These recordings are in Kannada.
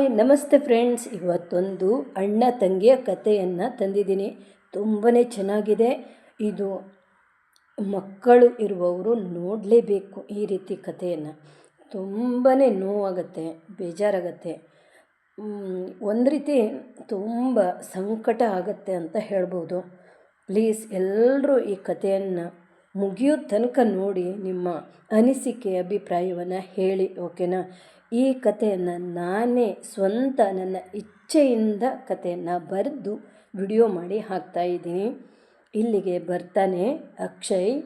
ಹಾಯ್, ನಮಸ್ತೆ ಫ್ರೆಂಡ್ಸ್. ಇವತ್ತೊಂದು ಅಣ್ಣ ತಂಗಿಯ ಕಥೆಯನ್ನು ತಂದಿದ್ದೀನಿ. ತುಂಬಾ ಚೆನ್ನಾಗಿದೆ. ಇದು ಮಕ್ಕಳು ಇರುವವರು ನೋಡಲೇಬೇಕು ಈ ರೀತಿ ಕಥೆಯನ್ನು. ತುಂಬಾ ನೋವಾಗತ್ತೆ, ಬೇಜಾರಾಗತ್ತೆ. ಒಂದು ರೀತಿ ತುಂಬ ಸಂಕಟ ಆಗತ್ತೆ ಅಂತ ಹೇಳ್ಬೋದು. ಪ್ಲೀಸ್ ಎಲ್ಲರೂ ಈ ಕಥೆಯನ್ನು ಮುಗಿಯೋ ತನಕ ನೋಡಿ ನಿಮ್ಮ ಅನಿಸಿಕೆ, ಅಭಿಪ್ರಾಯವನ್ನು ಹೇಳಿ, ಓಕೆನಾ? ಈ ಕಥೆಯನ್ನು ನಾನೇ ಸ್ವಂತ ನನ್ನ ಇಚ್ಛೆಯಿಂದ ಕಥೆಯನ್ನು ಬರೆದು ವಿಡಿಯೋ ಮಾಡಿ ಹಾಕ್ತಾ ಇದ್ದೀನಿ. ಇಲ್ಲಿಗೆ ಬರ್ತಾನೆ, ಅಕ್ಷಯ್,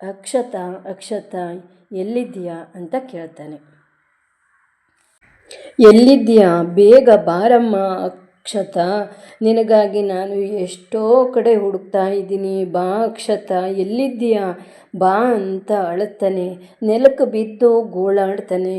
ಅಕ್ಷತಾ ಅಕ್ಷತಾ, ಎಲ್ಲಿದ್ದೀಯಾ? ಅಂತ ಕೇಳ್ತಾನೆ. ಎಲ್ಲಿದ್ದೀಯಾ? ಬೇಗ ಬಾರಮ್ಮ, ಅಕ್ಷತಾ. ನಿನಗಾಗಿ ನಾನು ಎಷ್ಟೋ ಕಡೆ ಹುಡುಕ್ತಾ ಇದ್ದೀನಿ. ಬಾ, ಅಕ್ಷತಾ, ಎಲ್ಲಿದ್ದೀಯಾ? ಬಾ ಅಂತ ಅಳುತ್ತಾನೆ. ನೆಲಕ್ಕೆ ಬಿದ್ದು ಗೋಳಾಡ್ತಾನೆ.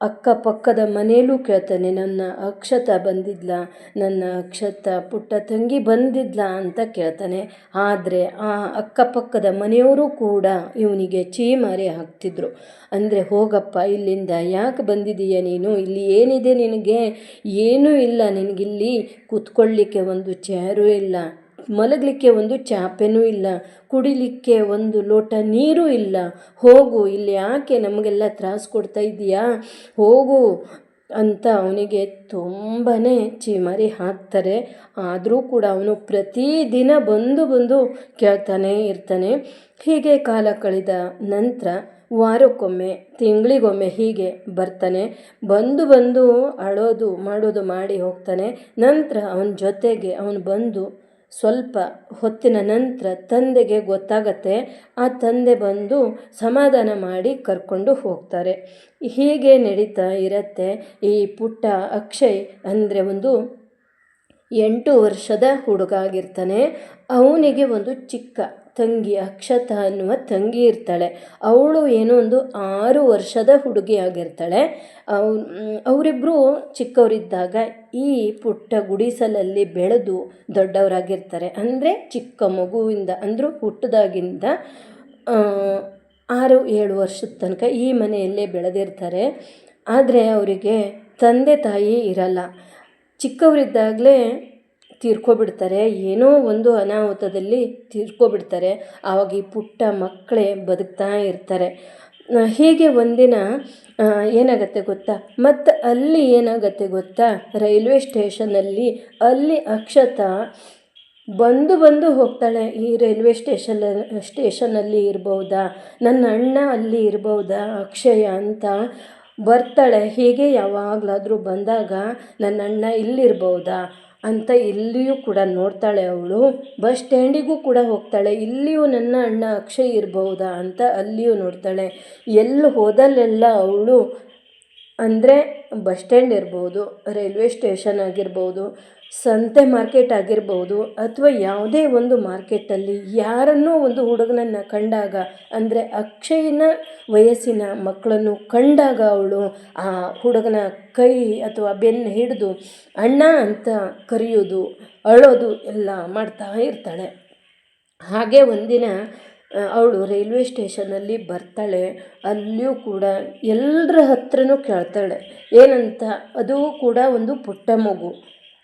ಅಕ್ಕಪಕ್ಕದ ಮನೆಯಲ್ಲೂ ಕೇಳ್ತಾನೆ, ನನ್ನ ಅಕ್ಷತ ಬಂದಿದ್ಲ? ನನ್ನ ಅಕ್ಷತ ಪುಟ್ಟ ತಂಗಿ ಬಂದಿದ್ಲ? ಅಂತ ಕೇಳ್ತಾನೆ. ಆದರೆ ಆ ಅಕ್ಕಪಕ್ಕದ ಮನೆಯವರು ಕೂಡ ಇವನಿಗೆ ಚೀಮಾರಿ ಹಾಕ್ತಿದ್ರು. ಅಂದರೆ, ಹೋಗಪ್ಪ, ಇಲ್ಲಿಂದ ಯಾಕೆ ಬಂದಿದೀಯ ನೀನು? ಇಲ್ಲಿ ಏನಿದೆ ನಿನಗೆ? ಏನೂ ಇಲ್ಲ ನಿನಗಿಲ್ಲಿ. ಕೂತ್ಕೊಳ್ಳಿಕ್ಕೆ ಒಂದು ಚೇರೂ ಇಲ್ಲ. ಮಲಗಲಿಕ್ಕೆ ಒಂದು ಚಾಪೆನೂ ಇಲ್ಲ, ಕುಡಿಲಿಕ್ಕೆ ಒಂದು ಲೋಟ ನೀರು ಇಲ್ಲ. ಹೋಗು, ಇಲ್ಲಿ ಯಾಕೆ ನಮಗೆಲ್ಲ ತ್ರಾಸು ಕೊಡ್ತಾ ಇದೀಯಾ ಹೋಗು ಅಂತ ಅವನಿಗೆ ತುಂಬಾ ಚಿಮರಿ ಹಾಕ್ತಾರೆ. ಆದರೂ ಕೂಡ ಅವನು ಪ್ರತಿದಿನ ಬಂದು ಬಂದು ಕೇಳ್ತಾನೆ ಇರ್ತಾನೆ. ಹೀಗೆ ಕಾಲ ಕಳೆದ ನಂತರ ವಾರಕ್ಕೊಮ್ಮೆ, ತಿಂಗಳಿಗೊಮ್ಮೆ ಹೀಗೆ ಬರ್ತಾನೆ. ಬಂದು ಬಂದು ಅಳೋದು ಮಾಡೋದು ಮಾಡಿ ಹೋಗ್ತಾನೆ. ನಂತರ ಅವನ ಜೊತೆಗೆ ಅವನು ಬಂದು ಸ್ವಲ್ಪ ಹೊತ್ತಿನ ನಂತರ ತಂದೆಗೆ ಗೊತ್ತಾಗತ್ತೆ. ಆ ತಂದೆ ಬಂದು ಸಮಾಧಾನ ಮಾಡಿ ಕರ್ಕೊಂಡು ಹೋಗ್ತಾರೆ. ಹೀಗೆ ನಡೀತಾ ಇರತ್ತೆ. ಈ ಪುಟ್ಟ ಅಕ್ಷಯ್ ಅಂದರೆ ಒಂದು ಎಂಟು ವರ್ಷದ ಹುಡುಗ ಆಗಿರ್ತಾನೆ ಅವನಿಗೆ ಒಂದು ಚಿಕ್ಕ ತಂಗಿ ಅಕ್ಷತ ಅನ್ನುವ ತಂಗಿ ಇರ್ತಾಳೆ. ಅವಳು ಏನೋ ಒಂದು ಆರು ವರ್ಷದ ಹುಡುಗಿ ಆಗಿರ್ತಾಳೆ. ಅವ್ ಅವರಿಬ್ಬರು ಚಿಕ್ಕವರಿದ್ದಾಗ ಈ ಪುಟ್ಟ ಗುಡಿಸಲಲ್ಲಿ ಬೆಳೆದು ದೊಡ್ಡವರಾಗಿರ್ತಾರೆ. ಅಂದರೆ ಚಿಕ್ಕ ಮಗುವಿಂದ, ಅಂದರೂ ಹುಟ್ಟದಾಗಿಂದ ಆರು, ಏಳು ವರ್ಷದ ತನಕ ಈ ಮನೆಯಲ್ಲೇ ಬೆಳೆದಿರ್ತಾರೆ. ಆದರೆ ಅವರಿಗೆ ತಂದೆ ತಾಯಿ ಇರಲ್ಲ. ಚಿಕ್ಕವರಿದ್ದಾಗಲೇ ತೀರ್ಕೊಬಿಡ್ತಾರೆ, ಏನೋ ಒಂದು ಅನಾಹುತದಲ್ಲಿ ತೀರ್ಕೊಬಿಡ್ತಾರೆ, ಆವಾಗ ಈ ಪುಟ್ಟ ಮಕ್ಕಳೇ ಬದುಕ್ತಾ ಇರ್ತಾರೆ. ಹೀಗೆ ಒಂದಿನ ಏನಾಗತ್ತೆ ಗೊತ್ತಾ? ಮತ್ತು ಅಲ್ಲಿ ಏನಾಗತ್ತೆ ಗೊತ್ತಾ? ರೈಲ್ವೆ ಸ್ಟೇಷನಲ್ಲಿ ಅಲ್ಲಿ ಅಕ್ಷತ ಬಂದು ಬಂದು ಹೋಗ್ತಾಳೆ. ಈ ರೈಲ್ವೆ ಸ್ಟೇಷನ್, ಸ್ಟೇಷನಲ್ಲಿ ಇರ್ಬೋದಾ? ನನ್ನ ಅಣ್ಣ ಅಲ್ಲಿ ಇರ್ಬೋದಾ? ಅಕ್ಷಯ ಅಂತ ಬರ್ತಾಳೆ. ಹೀಗೆ ಯಾವಾಗಲಾದರೂ ಬಂದಾಗ ನನ್ನ ಅಣ್ಣ ಇಲ್ಲಿರ್ಬೋದಾ? ಅಂತ ಇಲ್ಲಿಯೂ ಕೂಡ ನೋಡ್ತಾಳೆ ಅವಳು. ಬಸ್ ಸ್ಟ್ಯಾಂಡಿಗೂ ಕೂಡ ಹೋಗ್ತಾಳೆ. ಇಲ್ಲಿಯೂ ನನ್ನ ಅಣ್ಣ ಅಕ್ಷಯ್ ಇರಬಹುದಾ ಅಂತ ಅಲ್ಲಿಯೂ ನೋಡ್ತಾಳೆ. ಎಲ್ಲಿ ಹೋದಲ್ಲೆಲ್ಲ ಅವಳು ಅಂದರೆ ಬಸ್ ಸ್ಟ್ಯಾಂಡ್ ಇರ್ಬೋದು, ರೈಲ್ವೆ ಸ್ಟೇಷನ್ ಆಗಿರ್ಬೋದು ಸಂತೆ ಮಾರ್ಕೆಟ್ ಆಗಿರ್ಬೋದು ಅಥವಾ ಯಾವುದೇ ಒಂದು ಮಾರ್ಕೆಟಲ್ಲಿ ಯಾರನ್ನೋ ಒಂದು ಹುಡುಗನನ್ನು ಕಂಡಾಗ, ಅಂದರೆ ಅಕ್ಷಯನ ವಯಸ್ಸಿನ ಮಕ್ಕಳನ್ನು ಕಂಡಾಗ ಅವಳು ಆ ಹುಡುಗನ ಕೈ ಅಥವಾ ಬೆನ್ನು ಹಿಡಿದು ಅಣ್ಣ ಅಂತ ಕರೆಯೋದು, ಅಳೋದು ಎಲ್ಲ ಮಾಡ್ತಾ ಇರ್ತಾಳೆ. ಹಾಗೆ ಒಂದಿನ ಅವಳು ರೈಲ್ವೆ ಸ್ಟೇಷನಲ್ಲಿ ಬರ್ತಾಳೆ. ಅಲ್ಲಿಯೂ ಕೂಡ ಎಲ್ಲರ ಹತ್ರನೂ ಕೇಳ್ತಾಳೆ, ಏನಂತ? ಅದು ಕೂಡ ಒಂದು ಪುಟ್ಟ ಮಗು.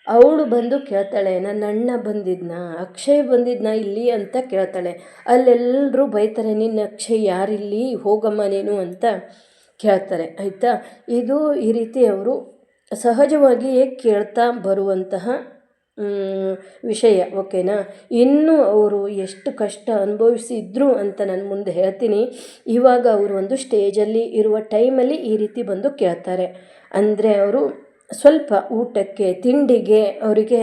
ಅವಳು ಬಂದು ಕೇಳ್ತಾಳೆ, ನನ್ನ ಅಣ್ಣ ಬಂದಿದ್ನ? ಅಕ್ಷಯ್ ಬಂದಿದ್ನ ಇಲ್ಲಿ? ಅಂತ ಕೇಳ್ತಾಳೆ. ಅಲ್ಲೆಲ್ಲರೂ ಬೈತಾರೆ, ನಿನ್ನ ಅಕ್ಷಯ್ ಯಾರಿಲ್ಲಿ? ಹೋಗಮ್ಮ ನೀನು ಅಂತ ಕೇಳ್ತಾರೆ. ಆಯಿತಾ? ಇದು ಈ ರೀತಿ ಅವರು ಸಹಜವಾಗಿಯೇ ಕೇಳ್ತಾ ಬರುವಂತಹ ವಿಷಯ. ಓಕೆನಾ? ಇನ್ನೂ ಅವರು ಎಷ್ಟು ಕಷ್ಟ ಅನುಭವಿಸಿದ್ರು ಅಂತ ನಾನು ಮುಂದೆ ಹೇಳ್ತೀನಿ. ಇವಾಗ ಅವರು ಒಂದು ಸ್ಟೇಜಲ್ಲಿ ಇರುವ ಟೈಮಲ್ಲಿ ಈ ರೀತಿ ಬಂದು ಕೇಳ್ತಾರೆ. ಅಂದರೆ ಅವರು ಸ್ವಲ್ಪ ಊಟಕ್ಕೆ, ತಿಂಡಿಗೆ ಅವರಿಗೆ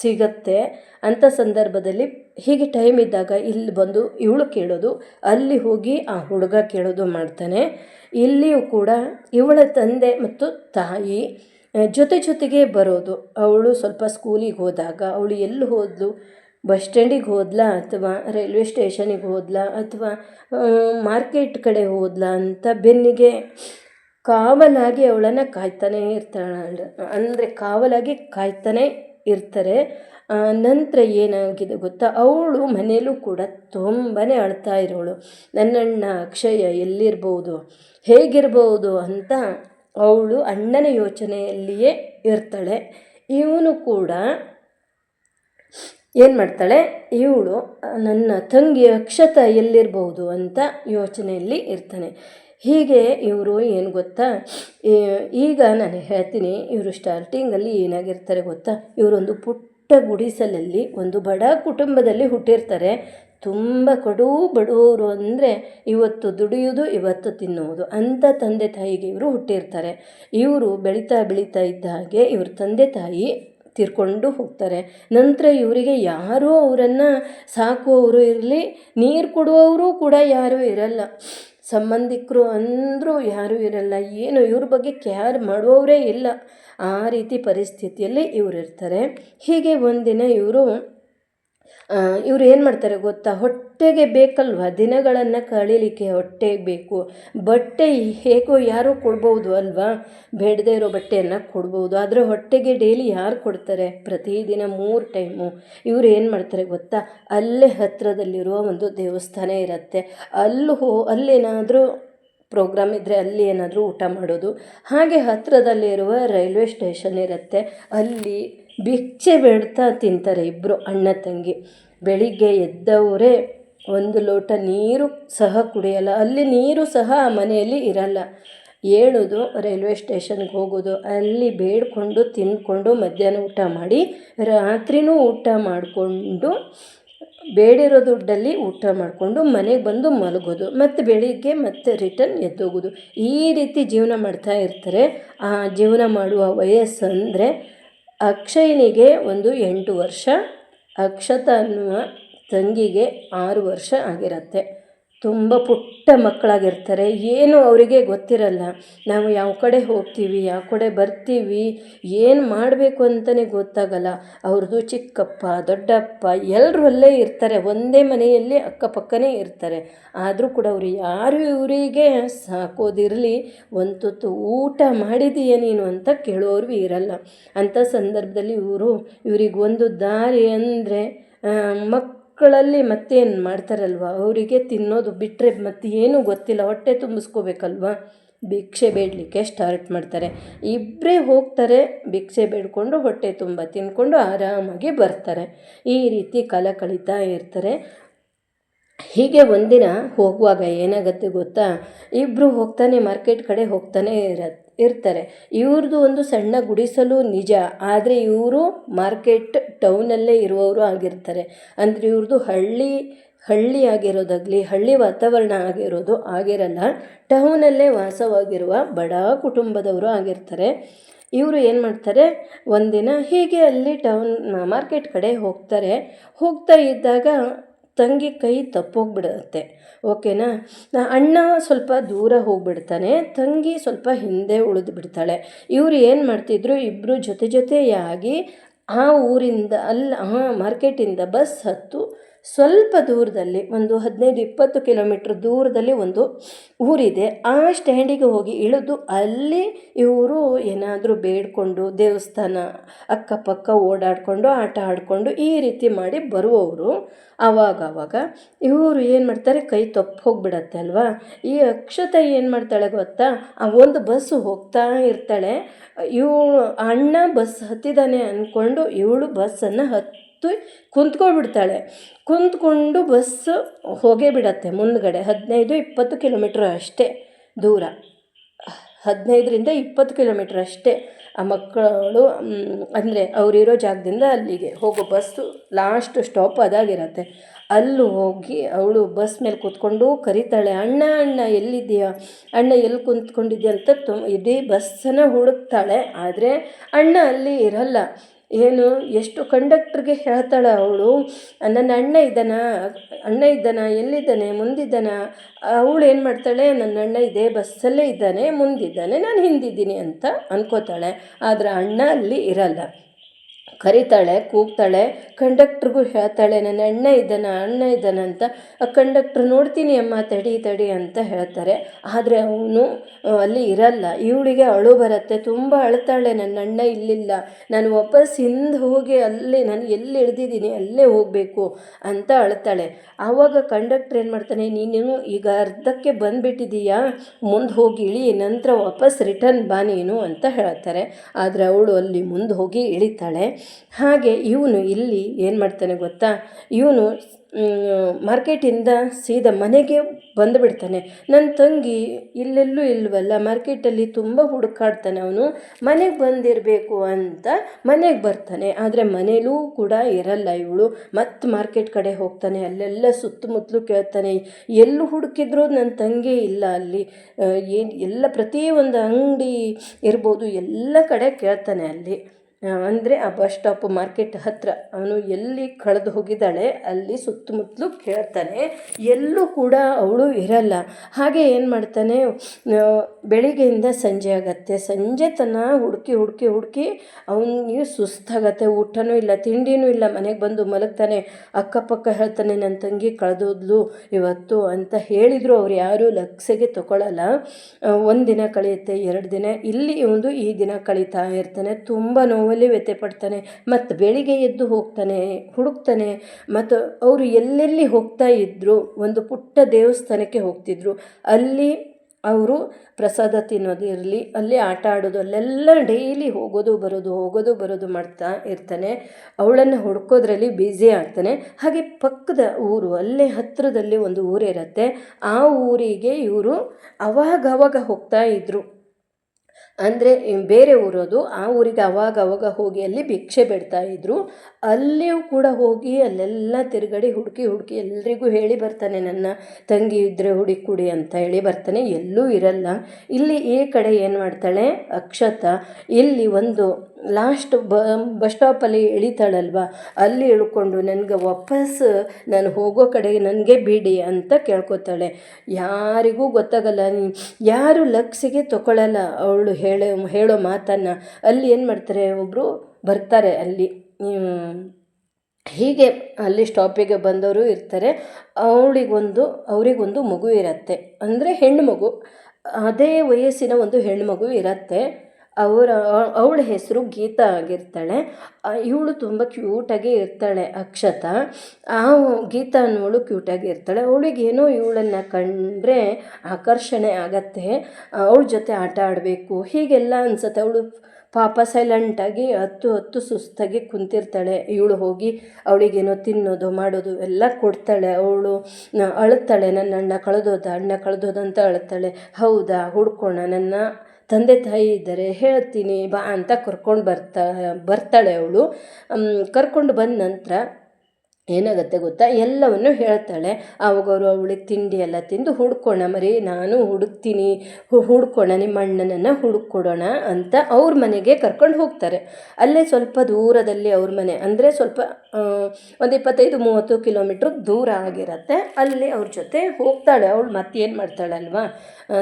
ಸಿಗತ್ತೆ. ಅಂಥ ಸಂದರ್ಭದಲ್ಲಿ ಹೀಗೆ ಟೈಮ್ ಇದ್ದಾಗ ಇಲ್ಲಿ ಬಂದು ಇವಳು ಕೇಳೋದು, ಅಲ್ಲಿ ಹೋಗಿ ಆ ಹುಡುಗ ಕೇಳೋದು ಮಾಡ್ತಾನೆ. ಇಲ್ಲಿಯೂ ಕೂಡ ಇವಳ ತಂದೆ ಮತ್ತು ತಾಯಿ ಜೊತೆ ಜೊತೆಗೆ ಬರೋದು. ಅವಳು ಸ್ವಲ್ಪ ಸ್ಕೂಲಿಗೆ ಹೋದಾಗ, ಅವಳು ಎಲ್ಲಿ ಹೋದ್ಲು? ಬಸ್ ಸ್ಟ್ಯಾಂಡಿಗೆ ಹೋದ್ಲಾ ಅಥವಾ ರೈಲ್ವೆ ಸ್ಟೇಷನಿಗೆ ಹೋದ್ಲಾ ಅಥವಾ ಮಾರ್ಕೆಟ್ ಕಡೆ ಹೋದ್ಲಾ ಅಂತ ಬೆನ್ನಿಗೆ ಕಾವಲಾಗಿ ಅವಳನ್ನು ಕಾಯ್ತಾನೆ ಇರ್ತಾಳೆ. ಅಂದರೆ ಕಾವಲಾಗಿ ಕಾಯ್ತಾನೆ ಇರ್ತಾರೆ. ನಂತರ ಏನಾಗಿದೆ ಗೊತ್ತಾ? ಅವಳು ಮನೆಯಲ್ಲೂ ಕೂಡ ತುಂಬಾ ಅಳ್ತಾ ಇರೋಳು. ನನ್ನಣ್ಣ ಅಕ್ಷಯ ಎಲ್ಲಿರ್ಬೋದು, ಹೇಗಿರ್ಬೋದು ಅಂತ ಅವಳು ಅಣ್ಣನ ಯೋಚನೆಯಲ್ಲಿಯೇ ಇರ್ತಾಳೆ. ಇವನು ಕೂಡ ಏನು ಮಾಡ್ತಾಳೆ? ಇವಳು ನನ್ನ ತಂಗಿ ಅಕ್ಷತ ಎಲ್ಲಿರ್ಬೋದು ಅಂತ ಯೋಚನೆಯಲ್ಲಿ ಇರ್ತಾನೆ. ಹೀಗೆ ಇವರು ಏನು ಗೊತ್ತಾ? ಈಗ ನಾನು ಹೇಳ್ತೀನಿ, ಇವರು ಸ್ಟಾರ್ಟಿಂಗಲ್ಲಿ ಏನಾಗಿರ್ತಾರೆ ಗೊತ್ತಾ? ಇವರೊಂದು ಪುಟ್ಟ ಗುಡಿಸಲಲ್ಲಿ ಒಂದು ಬಡ ಕುಟುಂಬದಲ್ಲಿ ಹುಟ್ಟಿರ್ತಾರೆ. ತುಂಬ ಕಡು ಬಡವರು ಅಂದರೆ ಇವತ್ತು ದುಡಿಯೋದು, ಇವತ್ತು ತಿನ್ನುವುದು ಅಂಥ ತಂದೆ ತಾಯಿಗೆ ಇವರು ಹುಟ್ಟಿರ್ತಾರೆ. ಇವರು ಬೆಳೀತಾ ಬೆಳೀತಾ ಇದ್ದ ಹಾಗೆ ಇವ್ರ ತಂದೆ ತಾಯಿ ತಿರ್ಕೊಂಡು ಹೋಗ್ತಾರೆ. ನಂತರ ಇವರಿಗೆ ಯಾರೂ ಅವರನ್ನು ಸಾಕುವವರು ಇರಲಿ, ನೀರು ಕೊಡುವವರು ಕೂಡ ಯಾರೂ ಇರಲ್ಲ. ಸಂಬಂಧಿಕರು ಅಂದರೂ ಯಾರೂ ಇರಲ್ಲ. ಏನು ಇವ್ರ ಬಗ್ಗೆ ಕೇರ್ ಮಾಡುವವರೇ ಇಲ್ಲ. ಆ ರೀತಿ ಪರಿಸ್ಥಿತಿಯಲ್ಲಿ ಇವ್ರು ಹೀಗೆ ಒಂದಿನ ಇವರು ಇವ್ರು ಏನು ಮಾಡ್ತಾರೆ ಗೊತ್ತಾ? ಹೊಟ್ಟೆಗೆ ಬೇಕಲ್ವ? ದಿನಗಳನ್ನು ಕಳೀಲಿಕ್ಕೆ ಹೊಟ್ಟೆಗೆ ಬೇಕು. ಬಟ್ಟೆ ಹೇಗೋ ಯಾರೂ ಕೊಡ್ಬೋದು ಅಲ್ವಾ? ಬೇಡದೇ ಇರೋ ಬಟ್ಟೆಯನ್ನು ಕೊಡ್ಬೋದು. ಆದರೆ ಹೊಟ್ಟೆಗೆ ಡೈಲಿ ಯಾರು ಕೊಡ್ತಾರೆ? ಪ್ರತಿದಿನ ಮೂರು ಟೈಮು ಇವರು ಏನು ಮಾಡ್ತಾರೆ ಗೊತ್ತಾ? ಅಲ್ಲೇ ಹತ್ತಿರದಲ್ಲಿರುವ ಒಂದು ದೇವಸ್ಥಾನ ಇರುತ್ತೆ. ಅಲ್ಲಿ ಹೋ, ಅಲ್ಲೇನಾದರೂ ಪ್ರೋಗ್ರಾಮ್ ಇದ್ದರೆ ಅಲ್ಲಿ ಏನಾದರೂ ಊಟ ಮಾಡೋದು. ಹಾಗೆ ಹತ್ತಿರದಲ್ಲಿರುವ ರೈಲ್ವೆ ಸ್ಟೇಷನ್ ಇರುತ್ತೆ. ಅಲ್ಲಿ ಭಿಕ್ಷೆ ಬೇಡ್ತಾ ತಿಂತಾರೆ ಇಬ್ಬರು ಅಣ್ಣ ತಂಗಿ. ಬೆಳಿಗ್ಗೆ ಎದ್ದವರೇ ಒಂದು ಲೋಟ ನೀರು ಸಹ ಕುಡಿಯಲ್ಲ. ಅಲ್ಲಿ ನೀರು ಸಹ ಮನೆಯಲ್ಲಿ ಇರಲ್ಲ. ಹೇಳೋದು ರೈಲ್ವೆ ಸ್ಟೇಷನ್ಗೆ ಹೋಗೋದು, ಅಲ್ಲಿ ಬೇಡಿಕೊಂಡು ತಿಂದ್ಕೊಂಡು ಮಧ್ಯಾಹ್ನ ಊಟ ಮಾಡಿ, ರಾತ್ರಿನೂ ಊಟ ಮಾಡಿಕೊಂಡು, ಬೇಡಿರೋ ದುಡ್ಡಲ್ಲಿ ಊಟ ಮಾಡಿಕೊಂಡು ಮನೆಗೆ ಬಂದು ಮಲಗೋದು. ಮತ್ತು ಬೆಳಿಗ್ಗೆ ಮತ್ತೆ ರಿಟರ್ನ್ ಎದ್ದೋಗೋದು. ಈ ರೀತಿ ಜೀವನ ಮಾಡ್ತಾ ಇರ್ತಾರೆ. ಆ ಜೀವನ ಮಾಡುವ ವಯಸ್ಸಂದರೆ ಅಕ್ಷಯನಿಗೆ ಒಂದು ಎಂಟು ವರ್ಷ ಅಕ್ಷತ ಅನ್ನುವ ತಂಗಿಗೆ ಆರು ವರ್ಷ ಆಗಿರತ್ತೆ. ತುಂಬ ಪುಟ್ಟ ಮಕ್ಕಳಾಗಿರ್ತಾರೆ. ಏನು ಅವರಿಗೆ ಗೊತ್ತಿರಲ್ಲ. ನಾವು ಯಾವ ಕಡೆ ಹೋಗ್ತೀವಿ, ಯಾವ ಕಡೆ ಬರ್ತೀವಿ, ಏನು ಮಾಡಬೇಕು ಅಂತಲೇ ಗೊತ್ತಾಗಲ್ಲ. ಅವ್ರದ್ದು ಚಿಕ್ಕಪ್ಪ, ದೊಡ್ಡಪ್ಪ ಎಲ್ಲರೂ ಅಲ್ಲೇ ಇರ್ತಾರೆ. ಒಂದೇ ಮನೆಯಲ್ಲಿ ಅಕ್ಕಪಕ್ಕನೇ ಇರ್ತಾರೆ. ಆದರೂ ಕೂಡ ಅವರು ಯಾರು ಇವರಿಗೆ ಸಾಕೋದಿರಲಿ. ಒಂದು ತುತ್ತು ಊಟ ಮಾಡಿದೀಯ ನೀನು ಅಂತ ಕೇಳೋರು ಇರಲ್ಲ. ಅಂಥ ಸಂದರ್ಭದಲ್ಲಿ ಇವರು, ಇವ್ರಿಗೆ ಒಂದು ದಾರಿ ಅಂದರೆ ಮಕ್ಕಳಲ್ಲಿ ಮತ್ತೇನು ಮಾಡ್ತಾರಲ್ವ? ಅವರಿಗೆ ತಿನ್ನೋದು ಬಿಟ್ಟರೆ ಮತ್ತೆ ಏನೂ ಗೊತ್ತಿಲ್ಲ. ಹೊಟ್ಟೆ ತುಂಬಿಸ್ಕೋಬೇಕಲ್ವ? ಭಿಕ್ಷೆ ಬೇಡಲಿಕ್ಕೆ ಸ್ಟಾರ್ಟ್ ಮಾಡ್ತಾರೆ. ಇಬ್ಬರೇ ಹೋಗ್ತಾರೆ, ಭಿಕ್ಷೆ ಬೇಡಿಕೊಂಡು ಹೊಟ್ಟೆ ತುಂಬ ತಿಂದ್ಕೊಂಡು ಆರಾಮಾಗಿ ಬರ್ತಾರೆ. ಈ ರೀತಿ ಕಾಲ ಕಳೀತಾ ಇರ್ತಾರೆ. ಹೀಗೆ ಒಂದಿನ ಹೋಗುವಾಗ ಏನಾಗುತ್ತೆ ಗೊತ್ತಾ? ಇಬ್ಬರು ಹೋಗ್ತಾನೆ ಮಾರ್ಕೆಟ್ ಕಡೆ ಹೋಗ್ತಾನೆ ಇರ ಇರ್ತಾರೆ. ಇವ್ರದ್ದು ಒಂದು ಸಣ್ಣ ಗುಡಿಸಲು ನಿಜ, ಆದರೆ ಇವರು ಮಾರ್ಕೆಟ್ ಟೌನಲ್ಲೇ ಇರುವವರು ಆಗಿರ್ತಾರೆ. ಅಂದರೆ ಇವ್ರದ್ದು ಹಳ್ಳಿ ಹಳ್ಳಿ ಆಗಿರೋದಾಗಲಿ, ಹಳ್ಳಿ ವಾತಾವರಣ ಆಗಿರೋದು ಆಗಿರಲ್ಲ, ಟೌನಲ್ಲೇ ವಾಸವಾಗಿರುವ ಬಡ ಕುಟುಂಬದವರು ಆಗಿರ್ತಾರೆ. ಇವರು ಏನು ಮಾಡ್ತಾರೆ, ಒಂದಿನ ಹೀಗೆ ಅಲ್ಲಿ ಟೌನ್, ಮಾರ್ಕೆಟ್ ಕಡೆ ಹೋಗ್ತಾರೆ. ಹೋಗ್ತಾ ಇದ್ದಾಗ ತಂಗಿ ಕೈ ತಪ್ಪೋಗ್ಬಿಡುತ್ತೆ. ಓಕೆನಾ? ಅಣ್ಣ ಸ್ವಲ್ಪ ದೂರ ಹೋಗ್ಬಿಡ್ತಾನೆ, ತಂಗಿ ಸ್ವಲ್ಪ ಹಿಂದೆ ಉಳಿದು ಬಿಡ್ತಾಳೆ. ಇವರು ಏನು ಮಾಡ್ತಿದ್ರು ಇಬ್ಬರು ಜೊತೆ ಜೊತೆಯಾಗಿ ಆ ಊರಿಂದ ಅಲ್ಲಿ ಆ ಮಾರ್ಕೆಟಿಂದ ಬಸ್ ಹತ್ತು ಸ್ವಲ್ಪ ದೂರದಲ್ಲಿ, ಒಂದು ಹದಿನೈದು ಇಪ್ಪತ್ತು ಕಿಲೋಮೀಟ್ರ್ ದೂರದಲ್ಲಿ ಒಂದು ಊರಿದೆ. ಆ ಸ್ಟ್ಯಾಂಡಿಗೆ ಹೋಗಿ ಇಳಿದು ಅಲ್ಲಿ ಇವರು ಏನಾದರೂ ಬೇಡಿಕೊಂಡು ದೇವಸ್ಥಾನ ಅಕ್ಕಪಕ್ಕ ಓಡಾಡಿಕೊಂಡು, ಆಟ ಆಡಿಕೊಂಡು ಈ ರೀತಿ ಮಾಡಿ ಬರುವವರು. ಆವಾಗವಾಗ ಆವಾಗ ಇವರು ಏನು ಮಾಡ್ತಾರೆ? ಕೈ ತಪ್ಪು ಹೋಗಿಬಿಡತ್ತೆ ಅಲ್ವಾ? ಈ ಅಕ್ಷತ ಏನು ಮಾಡ್ತಾಳೆ ಗೊತ್ತಾ? ಆ ಒಂದು ಬಸ್ಸು ಹೋಗ್ತಾ ಇರ್ತಾಳೆ. ಇವಳು ಅಣ್ಣ ಬಸ್ ಹತ್ತಿದ್ದಾನೆ ಅಂದ್ಕೊಂಡು ಇವಳು ಬಸ್ಸನ್ನು ಹತ್ತಿ ಕುಂತ್ಕೊಬಿಡ್ತಾಳೆ ಕುಂತ್ಕೊಂಡು ಬಸ್ ಹೋಗೇ ಬಿಡತ್ತೆ ಮುಂದ್ಗಡೆ. ಹದಿನೈದು ಇಪ್ಪತ್ತು ಕಿಲೋಮೀಟ್ರ್ ಅಷ್ಟೇ ದೂರ. ಹದಿನೈದರಿಂದ ಇಪ್ಪತ್ತು ಕಿಲೋಮೀಟ್ರ್ ಅಷ್ಟೇ. ಆ ಮಕ್ಕಳು ಅಂದರೆ ಅವರಿರೋ ಜಾಗದಿಂದ ಅಲ್ಲಿಗೆ ಹೋಗೋ ಬಸ್ಸು ಲಾಸ್ಟ್ ಸ್ಟಾಪ್ ಅದಾಗಿರತ್ತೆ. ಅಲ್ಲಿ ಹೋಗಿ ಅವಳು ಬಸ್ ಮೇಲೆ ಕೂತ್ಕೊಂಡು ಕರಿತಾಳೆ, ಅಣ್ಣ ಅಣ್ಣ, ಎಲ್ಲಿದ್ದೀಯಾ? ಅಣ್ಣ, ಎಲ್ಲಿ ಕುಂತ್ಕೊಂಡಿದ್ಯಾ? ಅಂತ ತು, ಇಡೀ ಬಸ್ಸನ್ನು ಹುಡುಕ್ತಾಳೆ. ಆದರೆ ಅಣ್ಣ ಅಲ್ಲಿ ಇರಲ್ಲ. ಏನು, ಎಷ್ಟು ಕಂಡಕ್ಟ್ರಿಗೆ ಹೇಳ್ತಾಳೆ ಅವಳು? ನನ್ನ ಅಣ್ಣ ಇದ್ದಾನ ಅಣ್ಣ ಇದ್ದಾನ, ಎಲ್ಲಿದ್ದಾನೆ, ಮುಂದಿದ್ದಾನ? ಅವಳು ಏನು ಮಾಡ್ತಾಳೆ, ನನ್ನ ಅಣ್ಣ ಇದೆ ಬಸ್ಸಲ್ಲೇ ಇದ್ದಾನೆ, ಮುಂದಿದ್ದಾನೆ, ನಾನು ಹಿಂದಿದ್ದೀನಿ ಅಂತ ಅನ್ಕೋತಾಳೆ. ಆದರೆ ಅಣ್ಣ ಅಲ್ಲಿ ಇರಲ್ಲ. ಕರಿತಾಳೆ, ಕೂಗ್ತಾಳೆ, ಕಂಡಕ್ಟ್ರಿಗೂ ಹೇಳ್ತಾಳೆ, ನನ್ನ ಅಣ್ಣ ಇದ್ದಾನ ಅಣ್ಣ ಇದ್ದಾನ ಅಂತ ಆ ಕಂಡಕ್ಟ್ರ್ ನೋಡ್ತೀನಿ ಅಮ್ಮ, ತಡಿ ತಡಿ ಅಂತ ಹೇಳ್ತಾರೆ. ಆದರೆ ಅವನು ಅಲ್ಲಿ ಇರಲ್ಲ. ಇವಳಿಗೆ ಅಳು ಬರುತ್ತೆ, ತುಂಬ ಅಳ್ತಾಳೆ, ನನ್ನ ಅಣ್ಣ ಇಲ್ಲಿಲ್ಲ. ನಾನು ವಾಪಸ್ ಹಿಂದೆ ಹೋಗಿ ಅಲ್ಲೇ, ನಾನು ಎಲ್ಲಿ ಇಳ್ದಿದ್ದೀನಿ, ಅಲ್ಲೇ ಹೋಗಬೇಕು ಅಂತ ಅಳ್ತಾಳೆ. ಆವಾಗ ಕಂಡಕ್ಟ್ರ್ ಏನು ಮಾಡ್ತಾನೆ, ನೀನು ಈಗ ಅರ್ಧಕ್ಕೆ ಬಂದುಬಿಟ್ಟಿದೀಯಾ? ಮುಂದೆ ಹೋಗಿ ಇಳಿ, ನಂತರ ವಾಪಸ್ ರಿಟರ್ನ್ ಬಾ ನೀನು ಅಂತ ಹೇಳ್ತಾರೆ. ಆದರೆ ಅವಳು ಅಲ್ಲಿ ಮುಂದೆ ಹೋಗಿ ಇಳಿತಾಳೆ. ಹಾಗೆ ಇವನು ಇಲ್ಲಿ ಏನು ಮಾಡ್ತಾನೆ ಗೊತ್ತಾ? ಇವನು ಮಾರ್ಕೆಟಿಂದ ಸೀದಾ ಮನೆಗೆ ಬಂದುಬಿಡ್ತಾನೆ. ನನ್ನ ತಂಗಿ ಇಲ್ಲೆಲ್ಲೂ ಇಲ್ವಲ್ಲ, ಮಾರ್ಕೆಟಲ್ಲಿ ತುಂಬ ಹುಡುಕಾಡ್ತಾನೆ ಅವನು. ಮನೆಗೆ ಬಂದಿರಬೇಕು ಅಂತ ಮನೆಗೆ ಬರ್ತಾನೆ. ಆದರೆ ಮನೇಲೂ ಕೂಡ ಇರಲ್ಲ ಇವಳು. ಮತ್ತೆ ಮಾರ್ಕೆಟ್ ಕಡೆ ಹೋಗ್ತಾನೆ, ಅಲ್ಲೆಲ್ಲ ಸುತ್ತಮುತ್ತಲು ಕೇಳ್ತಾನೆ, ಎಲ್ಲೂ ಹುಡುಕಿದ್ರೂ ನನ್ನ ತಂಗಿ ಇಲ್ಲ ಅಲ್ಲಿ. ಏನು, ಎಲ್ಲ ಪ್ರತಿಯೊಂದು ಅಂಗಡಿ ಇರ್ಬೋದು, ಎಲ್ಲ ಕಡೆ ಕೇಳ್ತಾನೆ ಅಲ್ಲಿ. ಅಂದರೆ ಆ ಬಸ್ ಸ್ಟಾಪ್ ಮಾರ್ಕೆಟ್ ಹತ್ತಿರ ಅವನು ಎಲ್ಲಿ ಕಳೆದು ಹೋಗಿದ್ದಾಳೆ, ಅಲ್ಲಿ ಸುತ್ತಮುತ್ತಲು ಕೇಳ್ತಾನೆ. ಎಲ್ಲೂ ಕೂಡ ಅವಳು ಇರಲ್ಲ. ಹಾಗೆ ಏನು ಮಾಡ್ತಾನೆ? ಬೆಳಿಗ್ಗೆಯಿಂದ ಸಂಜೆ ಆಗತ್ತೆ. ಸಂಜೆ ತನ ಹುಡುಕಿ ಹುಡುಕಿ ಹುಡುಕಿ ಅವನಿಗೆ ಸುಸ್ತಾಗತ್ತೆ. ಊಟನೂ ಇಲ್ಲ, ತಿಂಡಿನೂ ಇಲ್ಲ. ಮನೆಗೆ ಬಂದು ಮಲಗ್ತಾನೆ. ಅಕ್ಕಪಕ್ಕ ಹೇಳ್ತಾನೆ ನನ್ನ ತಂಗಿ ಕಳೆದೋದ್ಲು ಇವತ್ತು ಅಂತ ಹೇಳಿದರು ಅವ್ರು ಯಾರೂ ಲಕ್ಸೆಗೆ ತಗೊಳ್ಳಲ್ಲ ಒಂದು ದಿನ ಕಳೆಯುತ್ತೆ, ಎರಡು ದಿನ. ಇಲ್ಲಿ ಒಂದು ಈ ದಿನ ಕಳೀತಾ ಇರ್ತಾನೆ. ತುಂಬ ನೋವು ನೋವಲ್ಲಿ ವ್ಯಥೆ ಪಡ್ತಾನೆ, ಮತ್ತು ಬೆಳಿಗ್ಗೆ ಎದ್ದು ಹೋಗ್ತಾನೆ, ಹುಡುಕ್ತಾನೆ, ಮತ್ತು ಅವರು ಎಲ್ಲೆಲ್ಲಿ ಹೋಗ್ತಾ ಇದ್ದರು ಒಂದು ಪುಟ್ಟ ದೇವಸ್ಥಾನಕ್ಕೆ ಹೋಗ್ತಿದ್ರು, ಅಲ್ಲಿ ಅವರು ಪ್ರಸಾದ ತಿನ್ನೋದಿರಲಿ ಅಲ್ಲಿ ಆಟ ಆಡೋದು, ಅಲ್ಲೆಲ್ಲ ಡೈಲಿ ಹೋಗೋದು, ಬರೋದು ಹೋಗೋದು, ಬರೋದು ಮಾಡ್ತಾ ಇರ್ತಾನೆ. ಅವಳನ್ನು ಹುಡ್ಕೋದ್ರಲ್ಲಿ ಬ್ಯುಸಿ ಆಗ್ತಾನೆ. ಹಾಗೆ ಪಕ್ಕದ ಊರು, ಅಲ್ಲೇ ಹತ್ತಿರದಲ್ಲಿ ಒಂದು ಊರಿರುತ್ತೆ ಆ ಊರಿಗೆ ಇವರು ಅವಾಗವಾಗ ಹೋಗ್ತಾ ಇದ್ದರು ಅಂದರೆ ಬೇರೆ ಊರದು, ಆ ಊರಿಗೆ ಅವಾಗ ಅವಾಗ ಹೋಗಿ ಅಲ್ಲಿ ಭಿಕ್ಷೆ ಬಿಡ್ತಾ ಇದ್ದರು ಅಲ್ಲಿಯೂ ಕೂಡ ಹೋಗಿ ಅಲ್ಲೆಲ್ಲ ತಿರುಗಡಿ ಹುಡುಕಿ ಹುಡುಕಿ ಎಲ್ರಿಗೂ ಹೇಳಿ ಬರ್ತಾನೆ, ನನ್ನ ತಂಗಿ ಇದ್ದರೆ ಹುಡುಕಿ ಕುಡಿ ಅಂತ ಹೇಳಿ ಬರ್ತಾನೆ. ಎಲ್ಲೂ ಇರಲ್ಲ. ಇಲ್ಲಿ ಈ ಕಡೆ ಏನು ಮಾಡ್ತಾಳೆ? ಅಕ್ಷತ. ಇಲ್ಲಿ ಒಂದು ಲಾಸ್ಟ್ ಬ, ಬಸ್ ಸ್ಟಾಪಲ್ಲಿ ಇಳಿತಾಳಲ್ವ? ಅಲ್ಲಿ ಇಳ್ಕೊಂಡು, ನನಗೆ ವಾಪಸ್ ನಾನು ಹೋಗೋ ಕಡೆಗೆ ನನಗೆ ಬಿಡಿ ಅಂತ ಕೇಳ್ಕೊತಾಳೆ. ಯಾರಿಗೂ ಗೊತ್ತಾಗಲ್ಲ. ಯಾರು ಲಕ್ಸಿಗೆ ತಗೊಳ್ಳಲ್ಲ ಅವಳು ಹೇಳೋ ಹೇಳೋ ಮಾತನ್ನು ಅಲ್ಲಿ ಏನು ಮಾಡ್ತಾರೆ ಒಬ್ಬರು ಬರ್ತಾರೆ ಅಲ್ಲಿ. ಹೀಗೆ ಅಲ್ಲಿ ಸ್ಟಾಪಿಗೆ ಬಂದವರು ಇರ್ತಾರೆ. ಅವಳಿಗೊಂದು, ಅವರಿಗೊಂದು ಮಗು ಇರತ್ತೆ. ಅಂದರೆ ಹೆಣ್ಣು ಮಗು. ಅದೇ ವಯಸ್ಸಿನ ಒಂದು ಹೆಣ್ಣು ಮಗು ಇರತ್ತೆ. ಅವರ, ಅವಳ ಹೆಸರು ಗೀತಾ ಆಗಿರ್ತಾಳೆ. ಇವಳು ತುಂಬ ಕ್ಯೂಟಾಗಿ ಇರ್ತಾಳೆ, ಅಕ್ಷತ. ಆ, ಗೀತಾ ಅನ್ನೋಳು ಕ್ಯೂಟಾಗಿ ಇರ್ತಾಳೆ. ಅವಳಿಗೇನೋ ಇವಳನ್ನು ಕಂಡ್ರೆ ಆಕರ್ಷಣೆ ಆಗತ್ತೆ. ಅವಳ ಜೊತೆ ಆಟ ಆಡಬೇಕು. ಹೀಗೆಲ್ಲ ಅನ್ಸುತ್ತೆ. ಅವಳು ಪಾಪ ಸೈಲೆಂಟಾಗಿ ಹತ್ತು ಹತ್ತು ಸುಸ್ತಾಗಿ ಕುಂತಿರ್ತಾಳೆ. ಇವಳು ಹೋಗಿ ಅವಳಿಗೇನೋ ತಿನ್ನೋದು, ಮಾಡೋದು ಎಲ್ಲ ಕೊಡ್ತಾಳೆ. ಅವಳು ಅಳುತ್ತಾಳೆ. ನನ್ನ ಅಣ್ಣ ಕಳೆದೋದ ಅಣ್ಣ ಕಳೆದೋದ ಅಂತ ಅಳುತ್ತಾಳೆ. ಹೌದಾ? ಹುಡ್ಕೋಣ, ನನ್ನ ತಂದೆ ತಾಯಿ ಇದ್ದಾರೆ ಹೇಳ್ತೀನಿ, ಬಾ ಅಂತ ಕರ್ಕೊಂಡು ಬರ್ತಾ, ಬರ್ತಾಳೆ ಅವಳು. ಕರ್ಕೊಂಡು ಬಂದ ನಂತರ ಏನಾಗುತ್ತೆ ಗೊತ್ತಾ? ಎಲ್ಲವನ್ನು ಹೇಳ್ತಾಳೆ. ಅವಾಗವರು ಅವರು ಅವಳಿಗೆ ತಿಂಡಿ ಎಲ್ಲ ತಿಂದು, ಹುಡ್ಕೋಣ ಮರಿ, ನಾನು ಹುಡುಕ್ತೀನಿ. ಹುಡ್ಕೋಣ, ನಿಮ್ಮ ಅಣ್ಣನನ್ನು ಹುಡುಕೊಡೋಣ ಅಂತ ಅವ್ರ ಮನೆಗೆ ಕರ್ಕೊಂಡು ಹೋಗ್ತಾರೆ. ಅಲ್ಲೇ ಸ್ವಲ್ಪ ದೂರದಲ್ಲಿ ಅವ್ರ ಮನೆ, ಅಂದರೆ ಸ್ವಲ್ಪ ಒಂದು ಇಪ್ಪತ್ತೈದು, ಮೂವತ್ತು ಕಿಲೋಮೀಟ್ರ್ ದೂರ ಆಗಿರತ್ತೆ. ಅಲ್ಲಿ ಅವ್ರ ಜೊತೆ ಹೋಗ್ತಾಳೆ. ಅವಳು ಮತ್ತೇನು ಮಾಡ್ತಾಳೆ ಅಲ್ವಾ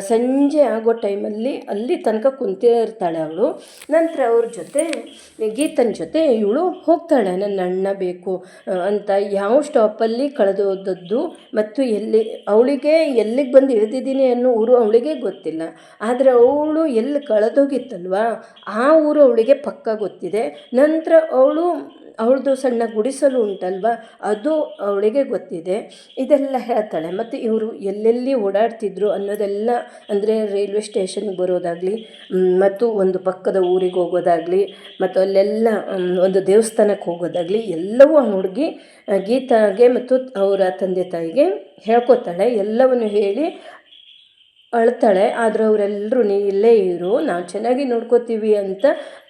ಸಂಜೆ ಆಗೋ ಟೈಮಲ್ಲಿ ಅಲ್ಲಿ ತನಕ ಕುಂತಿರ್ತಾಳೆ ಅವಳು. ನಂತರ ಅವ್ರ ಜೊತೆ, ಗೀತನ ಜೊತೆ ಇವಳು ಹೋಗ್ತಾಳೆ. ನನ್ನ ಅಣ್ಣ ಬೇಕು ಅಂತ ಯಾವ ಸ್ಟಾಪಲ್ಲಿ ಕಳೆದೋದದ್ದು ಮತ್ತು ಎಲ್ಲಿ, ಅವಳಿಗೆ ಎಲ್ಲಿಗೆ ಬಂದು ಇಳಿದಿದ್ದೀನಿ ಅನ್ನೋ ಊರು ಅವಳಿಗೆ ಗೊತ್ತಿಲ್ಲ. ಆದರೆ ಅವಳು ಎಲ್ಲಿ ಕಳೆದೋಗಿತ್ತಲ್ವ, ಆ ಊರು ಅವಳಿಗೆ ಪಕ್ಕ ಗೊತ್ತಿದೆ. ನಂತರ ಅವಳು ಅವಳದು ಸಣ್ಣ ಗುಡಿಸಲು ಉಂಟಲ್ವ? ಅದು ಅವಳಿಗೆ ಗೊತ್ತಿದೆ. ಇದೆಲ್ಲ ಹೇಳ್ತಾಳೆ. ಮತ್ತು ಇವರು ಎಲ್ಲೆಲ್ಲಿ ಓಡಾಡ್ತಿದ್ರು ಅನ್ನೋದೆಲ್ಲ ಅಂದರೆ ರೈಲ್ವೆ ಸ್ಟೇಷನ್ಗೆ ಬರೋದಾಗಲಿ ಮತ್ತು ಒಂದು ಪಕ್ಕದ ಊರಿಗೆ ಹೋಗೋದಾಗಲಿ, ಮತ್ತು ಅಲ್ಲೆಲ್ಲ ಒಂದು ದೇವಸ್ಥಾನಕ್ಕೆ ಹೋಗೋದಾಗಲಿ ಎಲ್ಲವೂ ಆ ಹುಡುಗಿ ಗೀತಾಗೆ ಮತ್ತು ಅವರ ತಂದೆ ತಾಯಿಗೆ ಹೇಳ್ಕೊತಾಳೆ. ಎಲ್ಲವನ್ನು ಹೇಳಿ ಅಳ್ತಾಳೆ. ಆದರೆ ಅವರೆಲ್ಲರೂ ನೀ ಇಲ್ಲೇ ಇರು. ನಾವು ಚೆನ್ನಾಗಿ ನೋಡ್ಕೋತೀವಿ ಅಂತ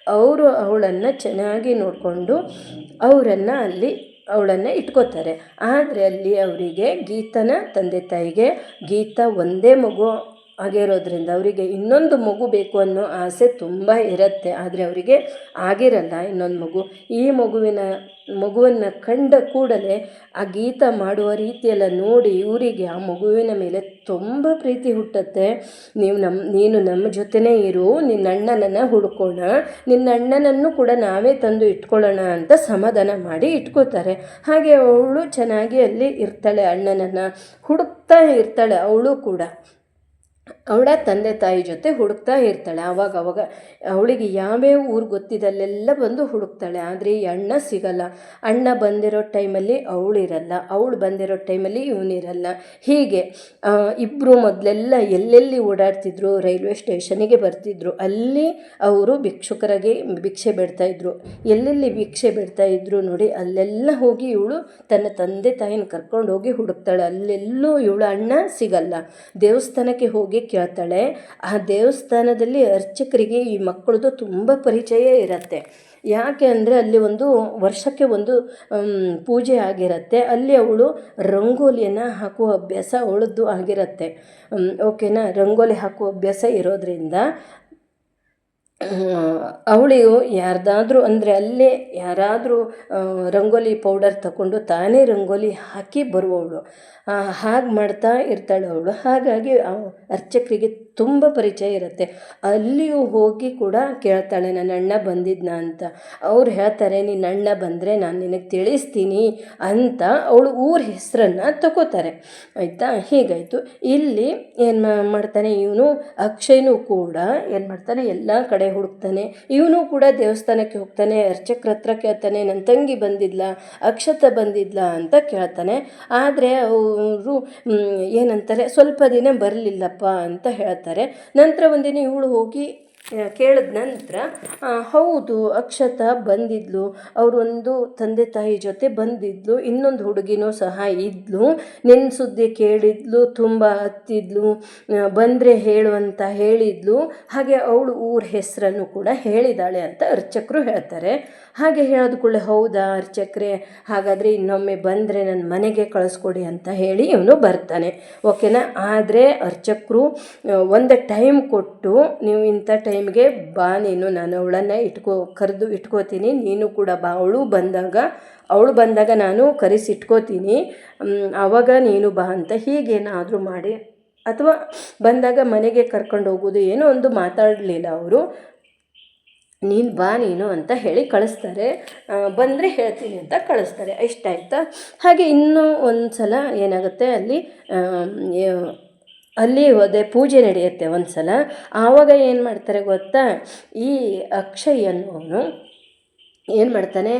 ಅವರು ಅವಳನ್ನು ಚೆನ್ನಾಗಿ ನೋಡಿಕೊಂಡು ಅವರನ್ನು ಅಲ್ಲಿ ಅವಳನ್ನು ಇಟ್ಕೋತಾರೆ. ಆದರೆ ಅಲ್ಲಿ ಅವರಿಗೆ ಗೀತನ ತಂದೆ ತಾಯಿಗೆ ಗೀತ ಒಂದೇ ಮಗು ಆಗಿರೋದ್ರಿಂದ ಅವರಿಗೆ ಇನ್ನೊಂದು ಮಗು ಬೇಕು ಅನ್ನೋ ಆಸೆ ತುಂಬ ಇರುತ್ತೆ. ಆದರೆ ಅವರಿಗೆ ಆಗಿರಲ್ಲ ಇನ್ನೊಂದು ಮಗು. ಈ ಮಗುವಿನ, ಮಗುವನ್ನು ಕಂಡ ಕೂಡಲೇ ಆ ಗೀತ ಮಾಡುವ ರೀತಿಯೆಲ್ಲ ನೋಡಿ ಇವರಿಗೆ ಆ ಮಗುವಿನ ಮೇಲೆ ತುಂಬ ಪ್ರೀತಿ ಹುಟ್ಟುತ್ತೆ. ನೀವು ನಮ್ಮ ನೀನು ನಮ್ಮ ಜೊತೆನೇ ಇರು, ನಿನ್ನ ಅಣ್ಣನನ್ನು ಹುಡ್ಕೋಣ, ನಿನ್ನ ಅಣ್ಣನನ್ನು ಕೂಡ ನಾವೇ ತಂದು ಇಟ್ಕೊಳ್ಳೋಣ ಅಂತ ಸಮಾಧಾನ ಮಾಡಿ ಇಟ್ಕೋತಾರೆ. ಹಾಗೆ ಅವಳು ಚೆನ್ನಾಗಿ ಅಲ್ಲಿ ಇರ್ತಾಳೆ, ಅಣ್ಣನನ್ನು ಹುಡುಕ್ತಾ ಇರ್ತಾಳೆ, ಅವಳು ಕೂಡ. ಅವಳ ತಂದೆ ತಾಯಿ ಜೊತೆ ಹುಡುಕ್ತಾ ಇರ್ತಾಳೆ. ಆವಾಗ ಅವಾಗ ಅವಳಿಗೆ ಯಾವ್ಯಾವ ಊರು ಗೊತ್ತಿದ್ದಲ್ಲೆಲ್ಲ ಬಂದು ಹುಡುಕ್ತಾಳೆ. ಆದರೆ ಈ ಅಣ್ಣ ಸಿಗಲ್ಲ. ಅಣ್ಣ ಬಂದಿರೋ ಟೈಮಲ್ಲಿ ಅವಳಿರಲ್ಲ. ಅವಳು ಬಂದಿರೋ ಟೈಮಲ್ಲಿ ಇವನಿರಲ್ಲ. ಹೀಗೆ ಇಬ್ಬರು ಮೊದಲೆಲ್ಲ ಎಲ್ಲೆಲ್ಲಿ ಓಡಾಡ್ತಿದ್ರು, ರೈಲ್ವೆ ಸ್ಟೇಷನಿಗೆ ಬರ್ತಿದ್ರು, ಅಲ್ಲಿ ಅವರು ಭಿಕ್ಷುಕರಾಗಿ ಭಿಕ್ಷೆ ಬಿಡ್ತಾಯಿದ್ರು ಎಲ್ಲೆಲ್ಲಿ ಭಿಕ್ಷೆ ಬಿಡ್ತಾಯಿದ್ರು ನೋಡಿ, ಅಲ್ಲೆಲ್ಲ ಹೋಗಿ ಇವಳು ತನ್ನ ತಂದೆ ತಾಯಿನ ಕರ್ಕೊಂಡು ಹೋಗಿ ಹುಡುಕ್ತಾಳೆ. ಅಲ್ಲೆಲ್ಲೂ ಇವಳು ಅಣ್ಣ ಸಿಗಲ್ಲ. ದೇವಸ್ಥಾನಕ್ಕೆ ಹೋಗಿ ಕೇಳ್ತಾಳೆ ಆ ದೇವಸ್ಥಾನದಲ್ಲಿ ಅರ್ಚಕರಿಗೆ ಈ ಮಕ್ಕಳದು ತುಂಬ ಪರಿಚಯ ಇರುತ್ತೆ. ಯಾಕೆ ಅಂದರೆ ಅಲ್ಲಿ ಒಂದು ವರ್ಷಕ್ಕೆ ಒಂದು ಪೂಜೆ ಆಗಿರುತ್ತೆ. ಅಲ್ಲಿ ಅವಳು ರಂಗೋಲಿಯನ್ನು ಹಾಕುವ ಅಭ್ಯಾಸ ಅವಳದ್ದು ಆಗಿರುತ್ತೆ. ಓಕೆನಾ? ರಂಗೋಲಿ ಹಾಕುವ ಅಭ್ಯಾಸ ಇರೋದ್ರಿಂದ ಅವಳಿಗೂ ಯಾರ್ದಾದ್ರೂ ಅಂದರೆ ಅಲ್ಲೇ ಯಾರಾದರೂ ರಂಗೋಲಿ ಪೌಡರ್ ತಗೊಂಡು ತಾನೇ ರಂಗೋಲಿ ಹಾಕಿ ಬರುವವಳು. ಹಾಗೆ ಮಾಡ್ತಾ ಇರ್ತಾಳೆ ಅವಳು. ಹಾಗಾಗಿ ಅರ್ಚಕರಿಗೆ ತುಂಬ ಪರಿಚಯ ಇರುತ್ತೆ. ಅಲ್ಲಿಯೂ ಹೋಗಿ ಕೂಡ ಕೇಳ್ತಾಳೆ, ನನ್ನ ಅಣ್ಣ ಬಂದಿದ್ನಾ ಅಂತ. ಅವ್ರು ಹೇಳ್ತಾರೆ, ನಿನ್ನ ಅಣ್ಣ ಬಂದರೆ ನಾನು ನಿನಗೆ ತಿಳಿಸ್ತೀನಿ ಅಂತ ಅವಳು ಊರ ಹೆಸರನ್ನು ತಗೋತಾರೆ. ಆಯಿತಾ? ಹೀಗಾಯಿತು. ಇಲ್ಲಿ ಏನು ಮಾಡ್ತಾನೆ ಇವನು? ಅಕ್ಷಯನು ಕೂಡ ಏನು ಮಾಡ್ತಾನೆ? ಎಲ್ಲ ಕಡೆ ಹುಡುಕ್ತಾನೆ. ಇವನು ಕೂಡ ದೇವಸ್ಥಾನಕ್ಕೆ ಹೋಗ್ತಾನೆ, ಅರ್ಚಕ್ರ ಹತ್ರ ಕೇಳ್ತಾನೆ ನನ್ನ ತಂಗಿ ಬಂದಿದ್ಲ? ಅಕ್ಷತ ಬಂದಿದ್ಲ? ಅಂತ ಕೇಳ್ತಾನೆ. ಆದರೆ ಅವರು ಏನಂತಾರೆ? ಸ್ವಲ್ಪ ದಿನ ಬರಲಿಲ್ಲಪ್ಪ ಅಂತ ಹೇಳ್ತಾರೆ. ನಂತರ ಒಂದಿನ ಇವಳು ಹೋಗಿ ಕೇಳಿದ ನಂತರ ಹೌದು, ಅಕ್ಷತ ಬಂದಿದ್ಲು. ಅವರೊಂದು ತಂದೆ ತಾಯಿ ಜೊತೆ ಬಂದಿದ್ಲು. ಇನ್ನೊಂದು ಹುಡುಗಿನೂ ಸಹ ಇದ್ಲು. ನಿನ್ನ ಸುದ್ದಿ ಕೇಳಿದ್ಲು, ತುಂಬ ಹತ್ತಿದ್ಲು ಬಂದರೆ ಹೇಳು ಅಂತ ಹೇಳಿದ್ಲು. ಹಾಗೆ ಅವಳು ಊರ ಹೆಸರನ್ನು ಕೂಡ ಹೇಳಿದಾಳೆ ಅಂತ ಅರ್ಚಕರು ಹೇಳ್ತಾರೆ. ಹಾಗೆ ಹೇಳೋದು ಕೂಡಲೇ, ಹೌದಾ ಅರ್ಚಕ್ರೆ, ಹಾಗಾದರೆ ಇನ್ನೊಮ್ಮೆ ಬಂದರೆ ನನ್ನ ಮನೆಗೆ ಕಳಿಸ್ಕೊಡಿ ಅಂತ ಹೇಳಿ ಇವನು ಬರ್ತಾನೆ. ಓಕೆನಾ? ಆದರೆ ಅರ್ಚಕರು ಒಂದು ಟೈಮ್ ಕೊಟ್ಟು ನೀವು ಇಂಥ ಟೈಮ್ಗೆ ಬಾ ನೀನು, ನಾನು ಅವಳನ್ನು ಇಟ್ಕೋ, ಕರೆದು ಇಟ್ಕೋತೀನಿ. ನೀನು ಕೂಡ ಬಾ, ಅವಳು ಬಂದಾಗ ಅವಳು ಬಂದಾಗ ನಾನು ಕರೆಸಿ ಇಟ್ಕೋತೀನಿ. ಆವಾಗ ನೀನು ಬಾ ಅಂತ ಹೀಗೇನಾದರೂ ಮಾಡಿ. ಅಥವಾ ಬಂದಾಗ ಮನೆಗೆ ಕರ್ಕೊಂಡು ಹೋಗೋದು ಏನೋ ಒಂದು ಮಾತಾಡಲಿಲ್ಲ ಅವರು. ನೀನು ಬಾ ನೀನು ಅಂತ ಹೇಳಿ ಕಳಿಸ್ತಾರೆ. ಬಂದರೆ ಹೇಳ್ತೀನಿ ಅಂತ ಕಳಿಸ್ತಾರೆ. ಇಷ್ಟ ಆಯ್ತಾ ಹಾಗೆ ಇನ್ನೂ ಒಂದು ಸಲ ಏನಾಗುತ್ತೆ ಅಲ್ಲಿ ಅಲ್ಲಿ ಹೋದೆ, ಪೂಜೆ ನಡೆಯುತ್ತೆ ಒಂದು ಸಲ ಆವಾಗ ಏನು ಮಾಡ್ತಾರೆ ಗೊತ್ತಾ? ಈ ಅಕ್ಷಯ್ ಅನ್ನೋನು ಏನು ಮಾಡ್ತಾನೆ?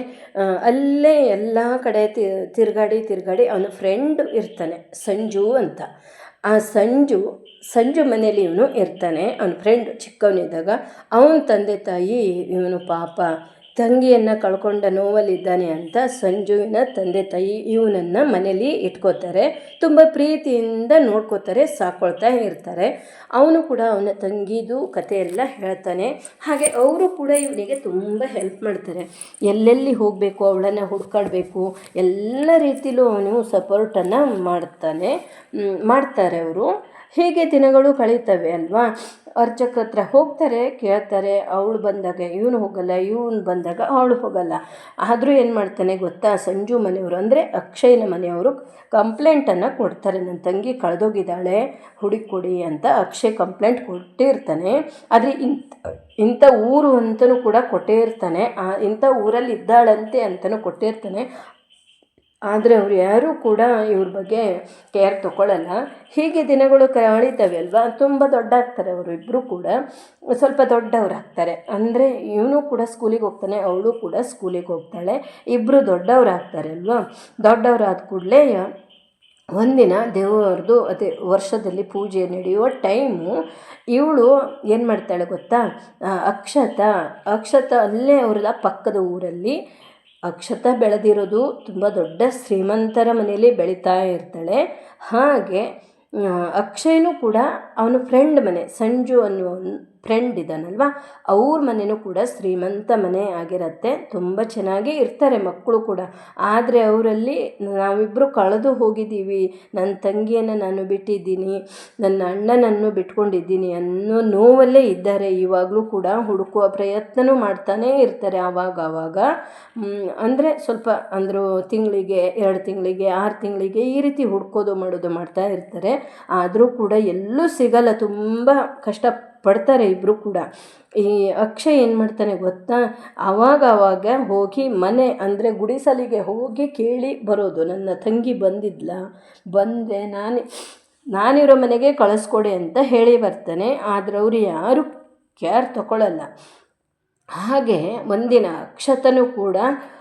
ಅಲ್ಲೇ ಎಲ್ಲ ಕಡೆ ತಿರುಗಾಡಿ ತಿರುಗಾಡಿ ಅವನ ಫ್ರೆಂಡ್ ಇರ್ತಾನೆ, ಸಂಜು ಅಂತ. ಆ ಸಂಜು ಸಂಜು ಮನೇಲಿ ಇವನು ಇರ್ತಾನೆ, ಅವನ ಫ್ರೆಂಡ್ ಚಿಕ್ಕವನಿದ್ದಾಗ. ಅವನ ತಂದೆ ತಾಯಿ ಇವನು ಪಾಪ. ತಂಗಿಯನ್ನು ಕಳ್ಕೊಂಡ ನೋವಲ್ಲಿದ್ದಾನೆ ಅಂತ ಸಂಜುವಿನ ತಂದೆ ತಾಯಿ ಇವನನ್ನು ಮನೇಲಿ ಇಟ್ಕೋತಾರೆ. ತುಂಬ ಪ್ರೀತಿಯಿಂದ ನೋಡ್ಕೋತಾರೆ, ಸಾಕೊಳ್ತಾ ಇರ್ತಾರೆ. ಅವನು ಕೂಡ ಅವನ ತಂಗಿದು ಕಥೆಯೆಲ್ಲ ಹೇಳ್ತಾನೆ. ಹಾಗೆ ಅವರು ಕೂಡ ಇವನಿಗೆ ತುಂಬ ಹೆಲ್ಪ್ ಮಾಡ್ತಾರೆ. ಎಲ್ಲೆಲ್ಲಿ ಹೋಗಬೇಕು, ಅವಳನ್ನು ಹುಡ್ಕಾಡಬೇಕು, ಎಲ್ಲ ರೀತಿಲೂ ಅವನು ಸಪೋರ್ಟನ್ನು ಮಾಡ್ತಾನೆ ಮಾಡ್ತಾರೆ ಅವರು. ಹೀಗೆ ದಿನಗಳು ಕಳೀತವೆ ಅಲ್ವಾ? ಅರ್ಚಕ ಹತ್ರ ಹೋಗ್ತಾರೆ, ಕೇಳ್ತಾರೆ, ಅವಳು ಬಂದಾಗ ಇವನು ಹೋಗಲ್ಲ, ಇವನು ಬಂದಾಗ ಅವಳು ಹೋಗಲ್ಲ. ಆದರೂ ಏನು ಮಾಡ್ತಾನೆ ಗೊತ್ತಾ? ಸಂಜು ಮನೆಯವರು ಅಂದರೆ ಅಕ್ಷಯ್ನ ಮನೆಯವರು ಕಂಪ್ಲೇಂಟನ್ನು ಕೊಡ್ತಾರೆ. ನನ್ನ ತಂಗಿ ಕಳೆದೋಗಿದ್ದಾಳೆ ಹುಡುಕೊಡಿ ಅಂತ ಅಕ್ಷಯ್ ಕಂಪ್ಲೇಂಟ್ ಕೊಟ್ಟಿರ್ತಾನೆ. ಆದರೆ ಇಂಥ ಇಂಥ ಊರು ಅಂತಲೂ ಕೂಡ ಕೊಟ್ಟೇ ಇರ್ತಾನೆ ಇಂಥ ಊರಲ್ಲಿ ಇದ್ದಾಳಂತೆ ಅಂತಲೂ ಕೊಟ್ಟಿರ್ತಾನೆ. ಆದರೆ ಅವ್ರು ಯಾರೂ ಕೂಡ ಇವ್ರ ಬಗ್ಗೆ ಕೇರ್ ತೊಗೊಳ್ಳಲ್ಲ ಹೀಗೆ ದಿನಗಳು ಕಳೀತವೆ ಅಲ್ವಾ ತುಂಬ ದೊಡ್ಡಾಗ್ತಾರೆ ಅವರು ಇಬ್ಬರು ಕೂಡ. ಸ್ವಲ್ಪ ದೊಡ್ಡವರಾಗ್ತಾರೆ. ಅಂದರೆ ಇವನು ಕೂಡ ಸ್ಕೂಲಿಗೆ ಹೋಗ್ತಾನೆ, ಅವಳು ಕೂಡ ಸ್ಕೂಲಿಗೆ ಹೋಗ್ತಾಳೆ. ಇಬ್ಬರು ದೊಡ್ಡವರಾಗ್ತಾರೆ ಅಲ್ವಾ ದೊಡ್ಡವರಾದ ಕೂಡಲೇ ಒಂದಿನ ದೇವರದು ಅದೇ ವರ್ಷದಲ್ಲಿ ಪೂಜೆ ನಡೆಯುವ ಟೈಮು ಇವಳು ಏನು ಮಾಡ್ತಾಳೆ ಗೊತ್ತಾ? ಅಕ್ಷತ ಅಕ್ಷತ ಅಲ್ಲೇ ಅವ್ರದ್ದ ಪಕ್ಕದ ಊರಲ್ಲಿ ಅಕ್ಷತ ಬೆಳೆದಿರೋದು ತುಂಬ ದೊಡ್ಡ ಶ್ರೀಮಂತರ ಮನೆಯಲ್ಲಿ ಬೆಳೀತಾ ಇರ್ತಾಳೆ. ಹಾಗೆ ಅಕ್ಷಯ್ನೂ ಕೂಡ ಅವನ ಫ್ರೆಂಡ್ ಮನೆ, ಸಂಜು ಅನ್ನುವ ಫ್ರೆಂಡ್ ಇದ್ದಾನಲ್ವ ಅವ್ರ ಮನೆಯೂ ಕೂಡ ಶ್ರೀಮಂತ ಮನೆ ಆಗಿರತ್ತೆ. ತುಂಬ ಚೆನ್ನಾಗಿ ಇರ್ತಾರೆ ಮಕ್ಕಳು ಕೂಡ. ಆದರೆ ಅವರಲ್ಲಿ ನಾವಿಬ್ಬರು ಕಳೆದು ಹೋಗಿದ್ದೀವಿ. ನನ್ನ ತಂಗಿಯನ್ನು ನಾನು ಬಿಟ್ಟಿದ್ದೀನಿ. ನನ್ನ ಅಣ್ಣನನ್ನು ಬಿಟ್ಕೊಂಡಿದ್ದೀನಿ ಅನ್ನೋ ನೋವಲ್ಲೇ ಇದ್ದಾರೆ. ಇವಾಗಲೂ ಕೂಡ ಹುಡುಕುವ ಪ್ರಯತ್ನವೂ ಮಾಡ್ತಾನೇ ಇರ್ತಾರೆ ಆವಾಗ ಆವಾಗ ಅಂದರೆ ಸ್ವಲ್ಪ ಅಂದರು ತಿಂಗಳಿಗೆ, ಎರಡು ತಿಂಗಳಿಗೆ, ಆರು ತಿಂಗಳಿಗೆ ಈ ರೀತಿ ಹುಡ್ಕೋದು ಮಾಡೋದು ಮಾಡ್ತಾ ಇರ್ತಾರೆ. ಆದರೂ ಕೂಡ ಎಲ್ಲೂ ಸಿಗಲ್ಲ. ತುಂಬ ಕಷ್ಟ ಪಡ್ತಾರೆ ಇಬ್ಬರು ಕೂಡ. ಈ ಅಕ್ಷಯ್ ಏನು ಮಾಡ್ತಾನೆ ಗೊತ್ತಾ? ಆವಾಗ ಆವಾಗ ಹೋಗಿ ಮನೆ ಅಂದರೆ ಗುಡಿಸಲಿಗೆ ಹೋಗಿ ಕೇಳಿ ಬರೋದು. ನನ್ನ ತಂಗಿ ಬಂದಿದ್ಲ. ಬಂದೆ, ನಾನು, ನಾನಿರೋ ಮನೆಗೆ ಕಳಿಸ್ಕೊಡಿ ಅಂತ ಹೇಳಿ ಬರ್ತಾನೆ. ಆದರೆ ಅವರು ಯಾರು ಕೇರ್ ತಗೊಳ್ಳಲ್ಲ ಹಾಗೆ ಒಂದಿನ ಅಕ್ಷತನು ಕೂಡ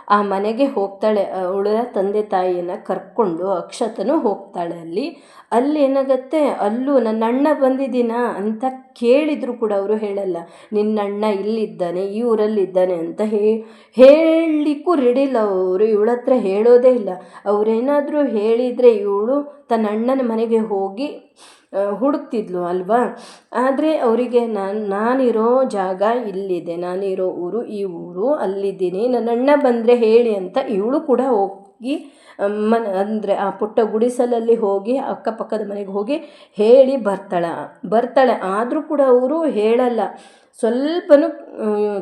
ಆ ಮನೆಗೆ ಹೋಗ್ತಾಳೆ. ಅವಳ ತಂದೆ ತಾಯಿಯನ್ನು ಕರ್ಕೊಂಡು ಅಕ್ಷತನು ಹೋಗ್ತಾಳೆ ಅಲ್ಲಿ. ಅಲ್ಲಿ ಏನಾಗತ್ತೆ? ಅಲ್ಲೂ ನನ್ನ ಅಣ್ಣ ಬಂದಿದ್ದೀನಾ ಅಂತ ಕೇಳಿದರೂ ಕೂಡ ಅವರು ಹೇಳಲ್ಲ. ನಿನ್ನ ಅಣ್ಣ ಇಲ್ಲಿದ್ದಾನೆ, ಈ ಊರಲ್ಲಿದ್ದಾನೆ ಅಂತ ಹೇಳಲಿಕ್ಕೂ ರೆಡಿಲ್ಲ ಅವರು. ಇವಳ ಹತ್ರ ಹೇಳೋದೇ ಇಲ್ಲ. ಅವರೇನಾದರೂ ಹೇಳಿದರೆ ಇವಳು ತನ್ನ ಅಣ್ಣನ ಮನೆಗೆ ಹೋಗಿ ಹುಡುಕ್ತಿದ್ಲು ಅಲ್ವಾ? ಆದರೆ ಅವರಿಗೆ ನಾನು, ನಾನಿರೋ ಜಾಗ ಇಲ್ಲಿದೆ, ನಾನಿರೋ ಊರು, ಈ ಊರು ಅಲ್ಲಿದ್ದೀನಿ. ನನ್ನ ಅಣ್ಣ ಬಂದರೆ ಹೇಳಿ ಅಂತ ಇವಳು ಕೂಡ ಹೋಗಿ ಮನ, ಅಂದರೆ ಆ ಪುಟ್ಟ ಗುಡಿಸಲಲ್ಲಿ ಹೋಗಿ, ಅಕ್ಕಪಕ್ಕದ ಮನೆಗೆ ಹೋಗಿ ಹೇಳಿ ಬರ್ತಾಳೆ. ಬರ್ತಾಳೆ. ಆದರೂ ಕೂಡ ಅವರು ಹೇಳಲ್ಲ. ಸ್ವಲ್ಪನೂ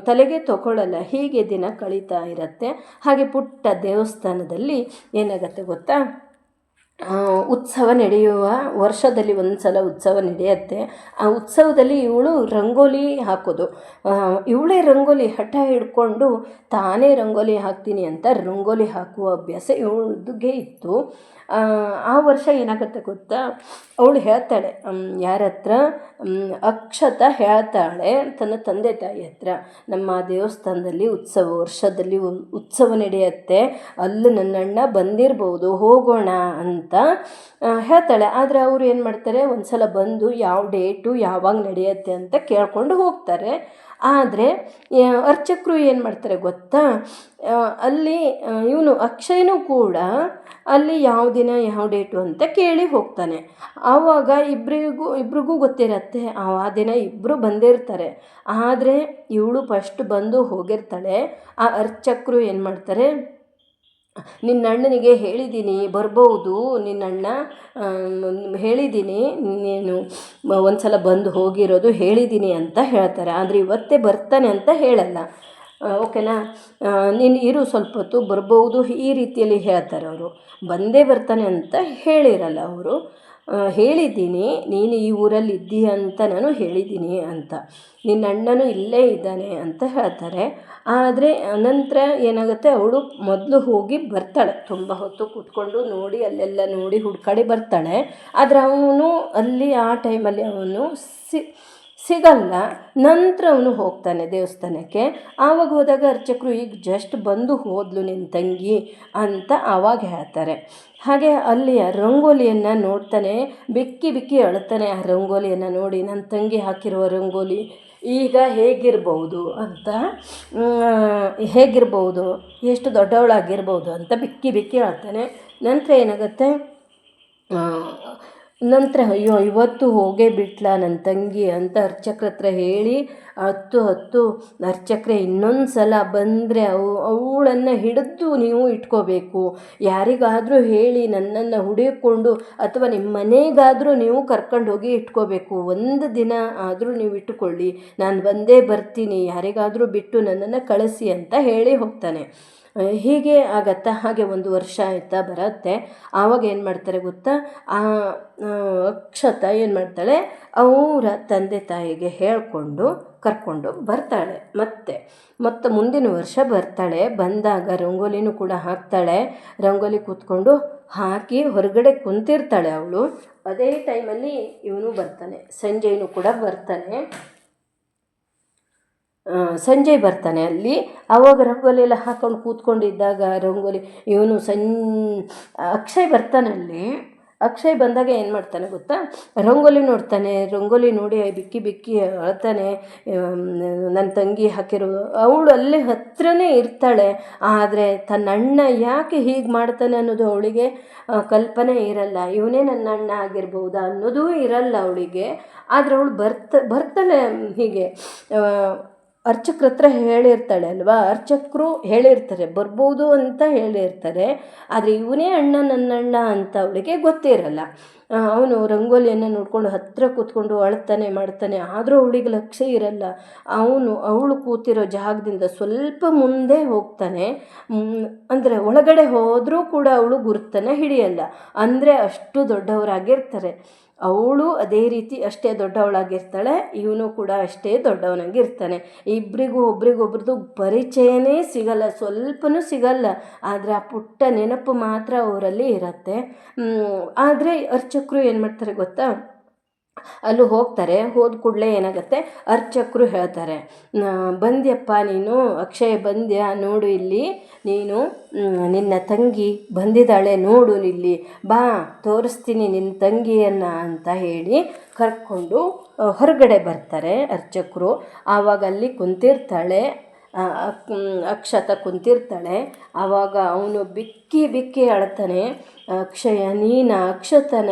ತಲೆಗೆ ತಗೊಳ್ಳಲ್ಲ ಹೀಗೆ ದಿನ ಕಳೀತಾ ಇರುತ್ತೆ. ಹಾಗೆ ಪುಟ್ಟ ದೇವಸ್ಥಾನದಲ್ಲಿ ಏನಾಗತ್ತೆ ಗೊತ್ತಾ? ಉತ್ಸವ ನಡೆಯುವ ವರ್ಷದಲ್ಲಿ ಒಂದು ಸಲ ಉತ್ಸವ ನಡೆಯುತ್ತೆ. ಆ ಉತ್ಸವದಲ್ಲಿ ಇವಳು ರಂಗೋಲಿ ಹಾಕೋದು. ಇವಳೇ ರಂಗೋಲಿ ಹಠ ಹಿಡ್ಕೊಂಡು ತಾನೇ ರಂಗೋಲಿ ಹಾಕ್ತೀನಿ ಅಂತ ರಂಗೋಲಿ ಹಾಕುವ ಅಭ್ಯಾಸ ಇವಳಿಗೆ ಇತ್ತು. ಆ ವರ್ಷ ಏನಾಗುತ್ತೆ ಗೊತ್ತಾ? ಅವಳು ಹೇಳ್ತಾಳೆ ಯಾರ ಹತ್ರ ಅಕ್ಷತ ಹೇಳ್ತಾಳೆ ತನ್ನ ತಂದೆ ತಾಯಿ ಹತ್ರ. ನಮ್ಮ ದೇವಸ್ಥಾನದಲ್ಲಿ ಉತ್ಸವ, ವರ್ಷದಲ್ಲಿ ಉತ್ಸವ ನಡೆಯುತ್ತೆ. ಅಲ್ಲಿ ನನ್ನ ಅಣ್ಣ ಬಂದಿರ್ಬೋದು, ಹೋಗೋಣ ಅಂತ ಹೇಳ್ತಾಳೆ. ಆದರೆ ಅವರು ಏನು ಮಾಡ್ತಾರೆ? ಒಂದು ಸಲ ಬಂದು ಯಾವ ಡೇಟು ಯಾವಾಗ ನಡೆಯುತ್ತೆ ಅಂತ ಕೇಳ್ಕೊಂಡು ಹೋಗ್ತಾರೆ. ಆದರೆ ಅರ್ಚಕರು ಏನು ಮಾಡ್ತಾರೆ ಗೊತ್ತಾ? ಅಲ್ಲಿ ಇವನು ಅಕ್ಷಯನೂ ಕೂಡ ಅಲ್ಲಿ ಯಾವ ದಿನ ಯಾವ ಡೇಟು ಅಂತ ಕೇಳಿ ಹೋಗ್ತಾನೆ. ಆವಾಗ ಇಬ್ಬರಿಗೂ ಇಬ್ರಿಗೂ ಗೊತ್ತಿರತ್ತೆ, ಆ ದಿನ ಇಬ್ಬರು ಬಂದಿರ್ತಾರೆ. ಆದರೆ ಇವಳು ಫಸ್ಟ್ ಬಂದು ಹೋಗಿರ್ತಾಳೆ. ಆ ಅರ್ಚಕರು ಏನು ಮಾಡ್ತಾರೆ? ನಿನ್ನ ಅಣ್ಣನಿಗೆ ಹೇಳಿದ್ದೀನಿ ಬರ್ಬೋದು, ನಿನ್ನ ಅಣ್ಣ ಹೇಳಿದ್ದೀನಿ ನೀನು ಒಂದು ಸಲ ಬಂದು ಹೋಗಿರೋದು ಹೇಳಿದ್ದೀನಿ ಅಂತ ಹೇಳ್ತಾರೆ. ಆದರೆ ಇವತ್ತೇ ಬರ್ತಾನೆ ಅಂತ ಹೇಳಲ್ಲ. ಓಕೆನಾ? ನೀನು ಇರು ಸ್ವಲ್ಪ ಹೊತ್ತು, ಬರ್ಬೋದು ಈ ರೀತಿಯಲ್ಲಿ ಹೇಳ್ತಾರೆ ಅವರು. ಬಂದೇ ಬರ್ತಾನೆ ಅಂತ ಹೇಳಿರಲ್ಲ ಅವರು. ಹೇಳಿದ್ದೀನಿ, ನೀನು ಈ ಊರಲ್ಲಿ ಇದ್ದೀಯ ಅಂತ ನಾನು ಹೇಳಿದ್ದೀನಿ ಅಂತ. ನಿನ್ನ ಅಣ್ಣನೂ ಇಲ್ಲೇ ಇದ್ದಾನೆ ಅಂತ ಹೇಳ್ತಾರೆ. ಆದರೆ ನಂತರ ಏನಾಗುತ್ತೆ, ಅವಳು ಮೊದಲು ಹೋಗಿ ಬರ್ತಾಳೆ. ತುಂಬ ಹೊತ್ತು ಕೂತ್ಕೊಂಡು ನೋಡಿ, ಅಲ್ಲೆಲ್ಲ ನೋಡಿ ಹುಡ್ಕಾಡಿ ಬರ್ತಾಳೆ. ಆದರೆ ಅವನು ಅಲ್ಲಿ, ಆ ಟೈಮಲ್ಲಿ ಅವನು ಸಿ ಸಿಗಲ್ಲ ನಂತರ ಅವನು ಹೋಗ್ತಾನೆ ದೇವಸ್ಥಾನಕ್ಕೆ. ಆವಾಗ ಹೋದಾಗ ಅರ್ಚಕರು, ಈಗ ಜಸ್ಟ್ ಬಂದು ಹೋದ್ಲು ನಿನ್ನ ತಂಗಿ ಅಂತ ಆವಾಗ ಹೇಳ್ತಾರೆ. ಹಾಗೆ ಅಲ್ಲಿಯ ರಂಗೋಲಿಯನ್ನು ನೋಡ್ತಾನೆ, ಬಿಕ್ಕಿ ಬಿಕ್ಕಿ ಅಳ್ತಾನೆ ಆ ರಂಗೋಲಿಯನ್ನು ನೋಡಿ ನನ್ನ ತಂಗಿ ಹಾಕಿರುವ ರಂಗೋಲಿ ಈಗ ಹೇಗಿರ್ಬೋದು ಅಂತ ಹೇಗಿರ್ಬೋದು, ಎಷ್ಟು ದೊಡ್ಡವಳಾಗಿರ್ಬೋದು ಅಂತ ಬಿಕ್ಕಿ ಬಿಕ್ಕಿ ಅಳ್ತಾನೆ ನಂತರ ಏನಾಗುತ್ತೆ? ನಂತರ, ಅಯ್ಯೋ, ಇವತ್ತು ಹೋಗೇ ಬಿಟ್ಲ ನನ್ನ ತಂಗಿ ಅಂತ ಅರ್ಚಕ್ರ ಹತ್ರ ಹೇಳಿ, ಹತ್ತು ಹತ್ತು, ಅರ್ಚಕ್ರೆ, ಇನ್ನೊಂದು ಸಲ ಬಂದರೆ ಅವು, ಅವಳನ್ನು ಹಿಡಿದು ನೀವು ಇಟ್ಕೋಬೇಕು. ಯಾರಿಗಾದರೂ ಹೇಳಿ ನನ್ನನ್ನು ಹುಡುಕೊಂಡು ಅಥವಾ ನಿಮ್ಮ ಮನೆಗಾದರೂ ನೀವು ಕರ್ಕೊಂಡು ಹೋಗಿ ಇಟ್ಕೋಬೇಕು. ಒಂದು ದಿನ ಆದರೂ ನೀವು ಇಟ್ಟುಕೊಳ್ಳಿ ನಾನು ಬಂದೇ ಬರ್ತೀನಿ. ಯಾರಿಗಾದರೂ ಬಿಟ್ಟು ನನ್ನನ್ನು ಕಳಿಸಿ ಅಂತ ಹೇಳಿ ಹೋಗ್ತಾನೆ. ಹೀಗೆ ಆಗತ್ತಾ? ಹಾಗೆ ಒಂದು ವರ್ಷ ಆಯ್ತಾ ಬರುತ್ತೆ. ಆವಾಗ ಏನು ಮಾಡ್ತಾರೆ ಗೊತ್ತಾ? ಆ ಅಕ್ಷತ ಏನು ಮಾಡ್ತಾಳೆ? ಅವರ ತಂದೆ ತಾಯಿಗೆ ಹೇಳಿಕೊಂಡು ಕರ್ಕೊಂಡು ಬರ್ತಾಳೆ. ಮತ್ತೆ, ಮತ್ತು ಮುಂದಿನ ವರ್ಷ ಬರ್ತಾಳೆ. ಬಂದಾಗ ರಂಗೋಲಿನೂ ಕೂಡ ಹಾಕ್ತಾಳೆ. ರಂಗೋಲಿ ಕೂತ್ಕೊಂಡು ಹಾಕಿ ಹೊರಗಡೆ ಕುಂತಿರ್ತಾಳೆ ಅವಳು. ಅದೇ ಟೈಮಲ್ಲಿ ಇವನು ಬರ್ತಾನೆ. ಸಂಜೆಯೂ ಕೂಡ ಬರ್ತಾನೆ. ಸಂಜಯ್ ಬರ್ತಾನೆ ಅಲ್ಲಿ. ಆವಾಗ ರಂಗೋಲಿ ಎಲ್ಲ ಹಾಕ್ಕೊಂಡು ಕೂತ್ಕೊಂಡಿದ್ದಾಗ ರಂಗೋಲಿ ಇವನು ಸನ್, ಅಕ್ಷಯ್ ಬರ್ತಾನಲ್ಲಿ ಅಕ್ಷಯ್ ಬಂದಾಗ ಏನು ಮಾಡ್ತಾನೆ ಗೊತ್ತಾ? ರಂಗೋಲಿ ನೋಡ್ತಾನೆ. ರಂಗೋಲಿ ನೋಡಿ ಬಿಕ್ಕಿ ಬಿಕ್ಕಿ ಅಳ್ತಾನೆ. ನನ್ನ ತಂಗಿ ಹಾಕಿರೋ, ಅವಳು ಅಲ್ಲೇ ಹತ್ರನೇ ಇರ್ತಾಳೆ. ಆದರೆ ತನ್ನ ಅಣ್ಣ ಯಾಕೆ ಹೀಗೆ ಮಾಡ್ತಾನೆ ಅನ್ನೋದು ಅವಳಿಗೆ ಕಲ್ಪನೆ ಇರಲ್ಲ. ಇವನೇ ನನ್ನ ಅಣ್ಣ ಆಗಿರ್ಬೋದಾ ಅನ್ನೋದೂ ಇರಲ್ಲ ಅವಳಿಗೆ. ಆದರೆ ಅವಳು ಬರ್ತ, ಬರ್ತಾಳೆ ಹೀಗೆ. ಅರ್ಚಕ್ರ ಹತ್ರ ಹೇಳಿರ್ತಾಳೆ ಅಲ್ವಾ? ಅರ್ಚಕರು ಹೇಳಿರ್ತಾರೆ, ಬರ್ಬೋದು ಅಂತ ಹೇಳಿರ್ತಾರೆ, ಆದರೆ ಇವನೇ ಅಣ್ಣ ನನ್ನಣ್ಣ ಅಂತ ಅವಳಿಗೆ ಗೊತ್ತಿರಲ್ಲ. ಅವನು ರಂಗೋಲಿಯನ್ನು ನೋಡಿಕೊಂಡು ಹತ್ತಿರ ಕೂತ್ಕೊಂಡು ಅಳ್ತಾನೆ ಮಾಡ್ತಾನೆ, ಆದರೂ ಅವಳಿಗೆ ಲಕ್ಷ್ಯ ಇರಲ್ಲ. ಅವನು, ಅವಳು ಕೂತಿರೋ ಜಾಗದಿಂದ ಸ್ವಲ್ಪ ಮುಂದೆ ಹೋಗ್ತಾನೆ. ಅಂದರೆ ಒಳಗಡೆ ಹೋದರೂ ಕೂಡ ಅವಳು ಗುರುತನ್ನು ಹಿಡಿಯಲ್ಲ. ಅಂದರೆ ಅಷ್ಟು ದೊಡ್ಡವರಾಗಿರ್ತಾರೆ. ಅವಳು ಅದೇ ರೀತಿ ಅಷ್ಟೇ ದೊಡ್ಡವಳಾಗಿರ್ತಾಳೆ, ಇವನು ಕೂಡ ಅಷ್ಟೇ ದೊಡ್ಡವನಾಗಿರ್ತಾನೆ. ಇಬ್ಬರಿಗೂ ಒಬ್ರಿಗೊಬ್ರದ್ದು ಪರಿಚಯನೇ ಸಿಗಲ್ಲ, ಸ್ವಲ್ಪನೂ ಸಿಗಲ್ಲ. ಆದರೆ ಆ ಪುಟ್ಟ ನೆನಪು ಮಾತ್ರ ಅವರಲ್ಲಿ ಇರುತ್ತೆ. ಆದರೆ ಅರ್ಚಕರು ಏನು ಮಾಡ್ತಾರೆ ಗೊತ್ತಾ? ಅಲ್ಲಿ ಹೋಗ್ತಾರೆ. ಹೋದ ಕೂಡಲೇ ಏನಾಗುತ್ತೆ? ಅರ್ಚಕರು ಹೇಳ್ತಾರೆ. ಬಂದ್ಯಪ್ಪ ನೀನು, ಅಕ್ಷಯ ಬಂದ್ಯ? ನೋಡು ಇಲ್ಲಿ. ನೀನು ನಿನ್ನ ತಂಗಿ ಬಂದಿದ್ದಾಳೆ. ನೋಡು ಇಲ್ಲಿ ಬಾ, ತೋರಿಸ್ತೀನಿ ನಿನ್ನ ತಂಗಿಯನ್ನು ಅಂತ ಹೇಳಿ ಕರ್ಕೊಂಡು ಹೊರಗಡೆ ಬರ್ತಾರೆ ಅರ್ಚಕರು. ಆವಾಗ ಅಲ್ಲಿ ಕುಂತಿರ್ತಾಳೆ. ಅಕ್ಷತ ಕುಂತಿರ್ತಾಳೆ. ಆವಾಗ ಅವನು ಬಿಕ್ಕಿ ಬಿಕ್ಕಿ ಅಳ್ತಾನೆ. ಅಕ್ಷಯ, ನೀನ ಅಕ್ಷತನ,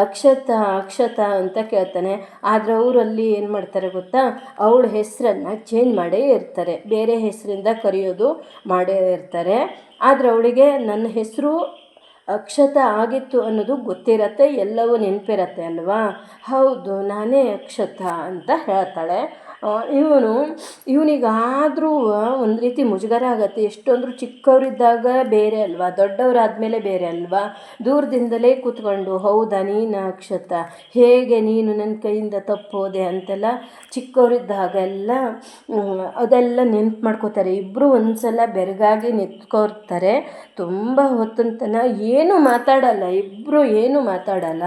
ಅಕ್ಷತ ಅಕ್ಷತ ಅಂತ ಕೇಳ್ತಾನೆ. ಆದರೆ ಅವರಲ್ಲಿ ಏನು ಮಾಡ್ತಾರೆ ಗೊತ್ತಾ? ಅವಳ ಹೆಸರನ್ನು ಚೇಂಜ್ ಮಾಡೇ ಇರ್ತಾರೆ. ಬೇರೆ ಹೆಸರಿಂದ ಕರೆಯೋದು ಮಾಡೇ ಇರ್ತಾರೆ. ಆದರೆ ಅವಳಿಗೆ ನನ್ನ ಹೆಸರು ಅಕ್ಷತ ಆಗಿತ್ತು ಅನ್ನೋದು ಗೊತ್ತಿರತ್ತೆ, ಎಲ್ಲವೂ ನೆನಪಿರತ್ತೆ ಅಲ್ವಾ? ಹೌದು, ನಾನೇ ಅಕ್ಷತ ಅಂತ ಹೇಳ್ತಾಳೆ. ಇವನು, ಇವನಿಗಾದರೂ ಒಂದು ರೀತಿ ಮುಜುಗರ ಆಗುತ್ತೆ. ಎಷ್ಟೊಂದ್ರು ಚಿಕ್ಕವರಿದ್ದಾಗ ಬೇರೆ ಅಲ್ವಾ? ದೊಡ್ಡವರಾದಮೇಲೆ ಬೇರೆ ಅಲ್ವಾ? ದೂರದಿಂದಲೇ ಕೂತ್ಕೊಂಡು, ಹೌದಾ, ನೀನು ಅಕ್ಷತ? ಹೇಗೆ ನೀನು ನನ್ನ ಕೈಯಿಂದ ತಪ್ಪೋದೆ? ಅಂತೆಲ್ಲ ಚಿಕ್ಕವರಿದ್ದಾಗೆಲ್ಲ ಅದೆಲ್ಲ ನೆನ್ಪು ಮಾಡ್ಕೋತಾರೆ. ಇಬ್ಬರು ಒಂದು ಸಲ ಬೆರಗಾಗಿ ನಿಂತ್ಕೋರ್ತಾರೆ ತುಂಬ ಹೊತ್ತಂತನ ಮಾತಾಡಲ್ಲ ಇಬ್ಬರು ಏನೂ ಮಾತಾಡಲ್ಲ.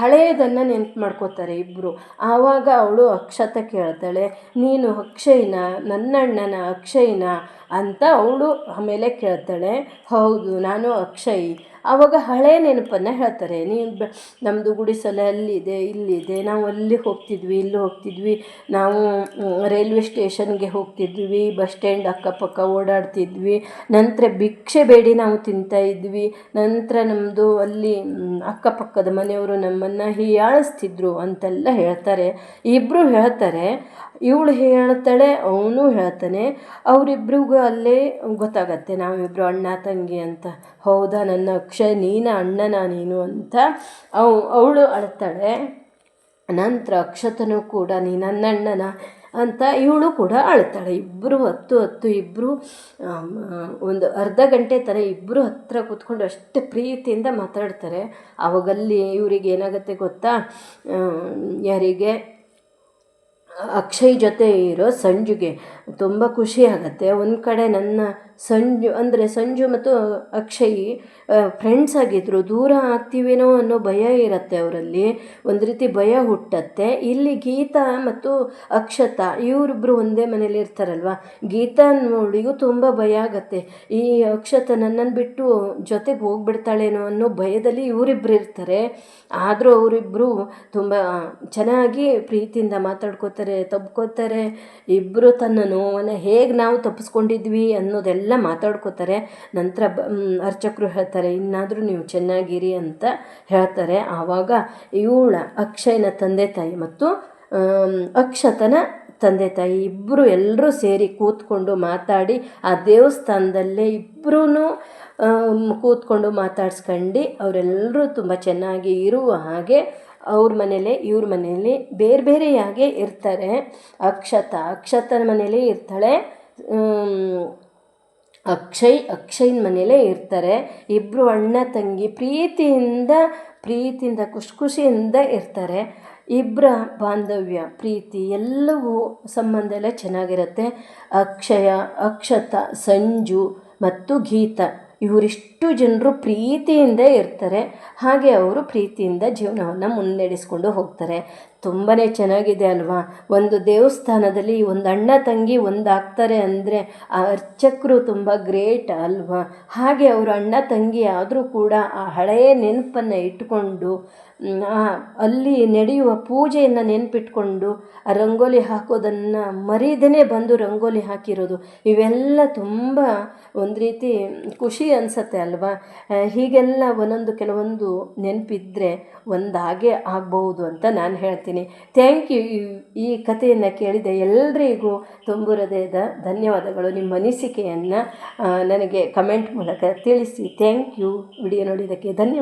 ಹಳೆಯದನ್ನು ನೆನ್ಪು ಮಾಡ್ಕೋತಾರೆ ಇಬ್ಬರು ಆವಾಗ ಅವಳು ಅಕ್ಷತ ಕೇಳ್ತಾಳೆ, ನೀನು ಅಕ್ಷಯ್ನ, ನನ್ನಣ್ಣನ ಅಕ್ಷಯ್ನ? ಅಂತ ಅವಳು ಆಮೇಲೆ ಕೇಳ್ತಾಳೆ, ಹೌದು, ನಾನು ಅಕ್ಷಯ್. ಆವಾಗ ಹಳೆಯ ನೆನಪನ್ನು ಹೇಳ್ತಾರೆ. ನೀವು ನಮ್ಮದು ಗುಡಿಸಲ ಅಲ್ಲಿದೆ, ಇಲ್ಲಿದೆ, ನಾವು ಅಲ್ಲಿ ಹೋಗ್ತಿದ್ವಿ, ಇಲ್ಲಿ ಹೋಗ್ತಿದ್ವಿ. ನಾವು ರೈಲ್ವೆ ಸ್ಟೇಷನ್ಗೆ ಹೋಗ್ತಿದ್ವಿ, ಬಸ್ ಸ್ಟ್ಯಾಂಡ್ ಅಕ್ಕಪಕ್ಕ ಓಡಾಡ್ತಿದ್ವಿ. ನಂತರ ಭಿಕ್ಷೆ ಬೇಡಿ ನಾವು ತಿಂತಾ ಇದ್ವಿ. ನಂತರ ನಮ್ಮದು ಅಲ್ಲಿ ಅಕ್ಕಪಕ್ಕದ ಮನೆಯವರು ನಮ್ಮನ್ನು ಹೀಯಾಳಿಸ್ತಿದ್ರು ಅಂತೆಲ್ಲ ಹೇಳ್ತಾರೆ. ಇಬ್ಬರು ಹೇಳ್ತಾರೆ, ಇವಳು ಹೇಳ್ತಾಳೆ, ಅವನು ಹೇಳ್ತಾನೆ. ಅವರಿಬ್ರಿಗೂ ಅಲ್ಲೇ ಗೊತ್ತಾಗತ್ತೆ ನಾವಿಬ್ಬರು ಅಣ್ಣ, ತಂಗಿ ಅಂತ. ಹೌದಾ, ನನ್ನ ಅಕ್ಷಯ್, ನೀನ ಅಣ್ಣನ ನೀನು ಅಂತ ಅವ್, ಅವಳು ಅಳ್ತಾಳೆ. ನಂತರ ಅಕ್ಷತನು ಕೂಡ, ನೀ ನನ್ನ ಅಂತ ಇವಳು ಕೂಡ ಅಳ್ತಾಳೆ. ಇಬ್ಬರು ಹತ್ತು ಹತ್ತು ಇಬ್ಬರು ಒಂದು ಅರ್ಧ ಗಂಟೆ ಥರ ಇಬ್ಬರು ಹತ್ತಿರ ಕೂತ್ಕೊಂಡು ಅಷ್ಟು ಪ್ರೀತಿಯಿಂದ ಮಾತಾಡ್ತಾರೆ. ಅವಾಗಲ್ಲಿ ಇವರಿಗೆ ಏನಾಗುತ್ತೆ ಗೊತ್ತಾ? ಯಾರಿಗೆ? ಅಕ್ಷಯ್ ಜೊತೆ ಇರೋ ಸಂಜುಗೆ. ತುಂಬ ಖುಷಿ ಒಂದು ಕಡೆ ನನ್ನ ಸಂಜು ಅಂದರೆ ಸಂಜು ಮತ್ತು ಅಕ್ಷಯ್ ಫ್ರೆಂಡ್ಸ್ ಆಗಿದ್ದರು ದೂರ ಆಗ್ತೀವೇನೋ ಅನ್ನೋ ಭಯ ಇರುತ್ತೆ ಅವರಲ್ಲಿ. ಒಂದು ರೀತಿ ಭಯ ಹುಟ್ಟತ್ತೆ. ಇಲ್ಲಿ ಗೀತಾ ಮತ್ತು ಅಕ್ಷತಾ ಇವರಿಬ್ಬರು ಒಂದೇ ಮನೇಲಿ ಇರ್ತಾರಲ್ವ? ಗೀತಾ ನೋಡಿಗೂ ತುಂಬ ಭಯ ಆಗತ್ತೆ. ಈ ಅಕ್ಷತ ನನ್ನನ್ನು ಬಿಟ್ಟು ಜೊತೆಗೆ ಹೋಗ್ಬಿಡ್ತಾಳೇನೋ ಅನ್ನೋ ಭಯದಲ್ಲಿ ಇವರಿಬ್ಬರು ಇರ್ತಾರೆ. ಆದರೂ ಅವರಿಬ್ಬರು ತುಂಬ ಚೆನ್ನಾಗಿ ಪ್ರೀತಿಯಿಂದ ಮಾತಾಡ್ಕೋತಾರೆ, ತಬ್ಕೋತಾರೆ. ಇಬ್ಬರು ತನ್ನ ನೋವನ್ನು ಹೇಗೆ ನಾವು ತಪ್ಪಿಸ್ಕೊಂಡಿದ್ವಿ ಅನ್ನೋದೆಲ್ಲ ಎಲ್ಲ ಮಾತಾಡ್ಕೋತಾರೆ. ನಂತರ ಅರ್ಚಕರು ಹೇಳ್ತಾರೆ, ಇನ್ನಾದರೂ ನೀವು ಚೆನ್ನಾಗಿರಿ ಅಂತ ಹೇಳ್ತಾರೆ. ಆವಾಗ ಇವಳ ಅಕ್ಷಯನ ತಂದೆ ತಾಯಿ ಮತ್ತು ಅಕ್ಷತನ ತಂದೆ ತಾಯಿ ಇಬ್ಬರು ಎಲ್ಲರೂ ಸೇರಿ ಕೂತ್ಕೊಂಡು ಮಾತಾಡಿ, ಆ ದೇವಸ್ಥಾನದಲ್ಲೇ ಇಬ್ಬರೂ ಕೂತ್ಕೊಂಡು ಮಾತಾಡ್ಸ್ಕೊಂಡು ಅವರೆಲ್ಲರೂ ತುಂಬ ಚೆನ್ನಾಗಿ ಇರುವ ಹಾಗೆ ಅವ್ರ ಮನೇಲೆ, ಇವ್ರ ಮನೇಲಿ ಬೇರೆ ಬೇರೆಯಾಗೆ ಇರ್ತಾರೆ. ಅಕ್ಷತ, ಅಕ್ಷತನ ಮನೇಲಿ ಇರ್ತಾಳೆ. ಅಕ್ಷಯ್, ಅಕ್ಷಯ್ನ ಮನೆಯಲ್ಲೇ ಇರ್ತಾರೆ. ಇಬ್ಬರು ಅಣ್ಣ, ತಂಗಿ ಪ್ರೀತಿಯಿಂದ ಪ್ರೀತಿಯಿಂದ ಖುಷಿ ಖುಷಿಯಿಂದ ಇರ್ತಾರೆ. ಇಬ್ಬರ ಬಾಂಧವ್ಯ, ಪ್ರೀತಿ ಎಲ್ಲವೂ ಸಂಬಂಧ ಎಲ್ಲ ಚೆನ್ನಾಗಿರುತ್ತೆ. ಅಕ್ಷಯ, ಅಕ್ಷತ, ಸಂಜು ಮತ್ತು ಗೀತ ಇವರಿಷ್ಟು ಜನರು ಪ್ರೀತಿಯಿಂದ ಇರ್ತಾರೆ. ಹಾಗೆ ಅವರು ಪ್ರೀತಿಯಿಂದ ಜೀವನವನ್ನು ಮುನ್ನಡೆಸ್ಕೊಂಡು ಹೋಗ್ತಾರೆ. ತುಂಬಾ ಚೆನ್ನಾಗಿದೆ ಅಲ್ವಾ? ಒಂದು ದೇವಸ್ಥಾನದಲ್ಲಿ ಒಂದು ಅಣ್ಣ ತಂಗಿ ಒಂದಾಗ್ತಾರೆ ಅಂದರೆ ಆ ಅರ್ಚಕರು ತುಂಬ ಗ್ರೇಟ್ ಅಲ್ವಾ? ಹಾಗೆ ಅವರು ಅಣ್ಣ ತಂಗಿ ಆದರೂ ಕೂಡ ಆ ಹಳೆಯ ನೆನಪನ್ನು ಇಟ್ಟುಕೊಂಡು ಅಲ್ಲಿ ನಡೆಯುವ ಪೂಜೆಯನ್ನು ನೆನ್ಪಿಟ್ಕೊಂಡು ರಂಗೋಲಿ ಹಾಕೋದನ್ನು ಮರೀದೇ ಬಂದು ರಂಗೋಲಿ ಹಾಕಿರೋದು. ಇವೆಲ್ಲ ತುಂಬ ಒಂದು ರೀತಿ ಖುಷಿ ಅನಿಸತ್ತೆ ಅಲ್ವಾ? ಹೀಗೆಲ್ಲ ಒಂದೊಂದು ಕೆಲವೊಂದು ನೆನಪಿದ್ರೆ ಒಂದಾಗೆ ಆಗ್ಬೋದು ಅಂತ ನಾನು ಹೇಳ್ತೀನಿ. ಥ್ಯಾಂಕ್ ಯು ಈ ಕಥೆಯನ್ನು ಕೇಳಿದ ಎಲ್ರಿಗೂ ತುಂಬು ಹೃದಯದ ಧನ್ಯವಾದಗಳು. ನಿಮ್ಮ ಅನಿಸಿಕೆಯನ್ನು ನನಗೆ ಕಮೆಂಟ್ ಮೂಲಕ ತಿಳಿಸಿ. ಥ್ಯಾಂಕ್ ಯು ವಿಡಿಯೋ ನೋಡಿದ್ದಕ್ಕೆ ಧನ್ಯವಾದ.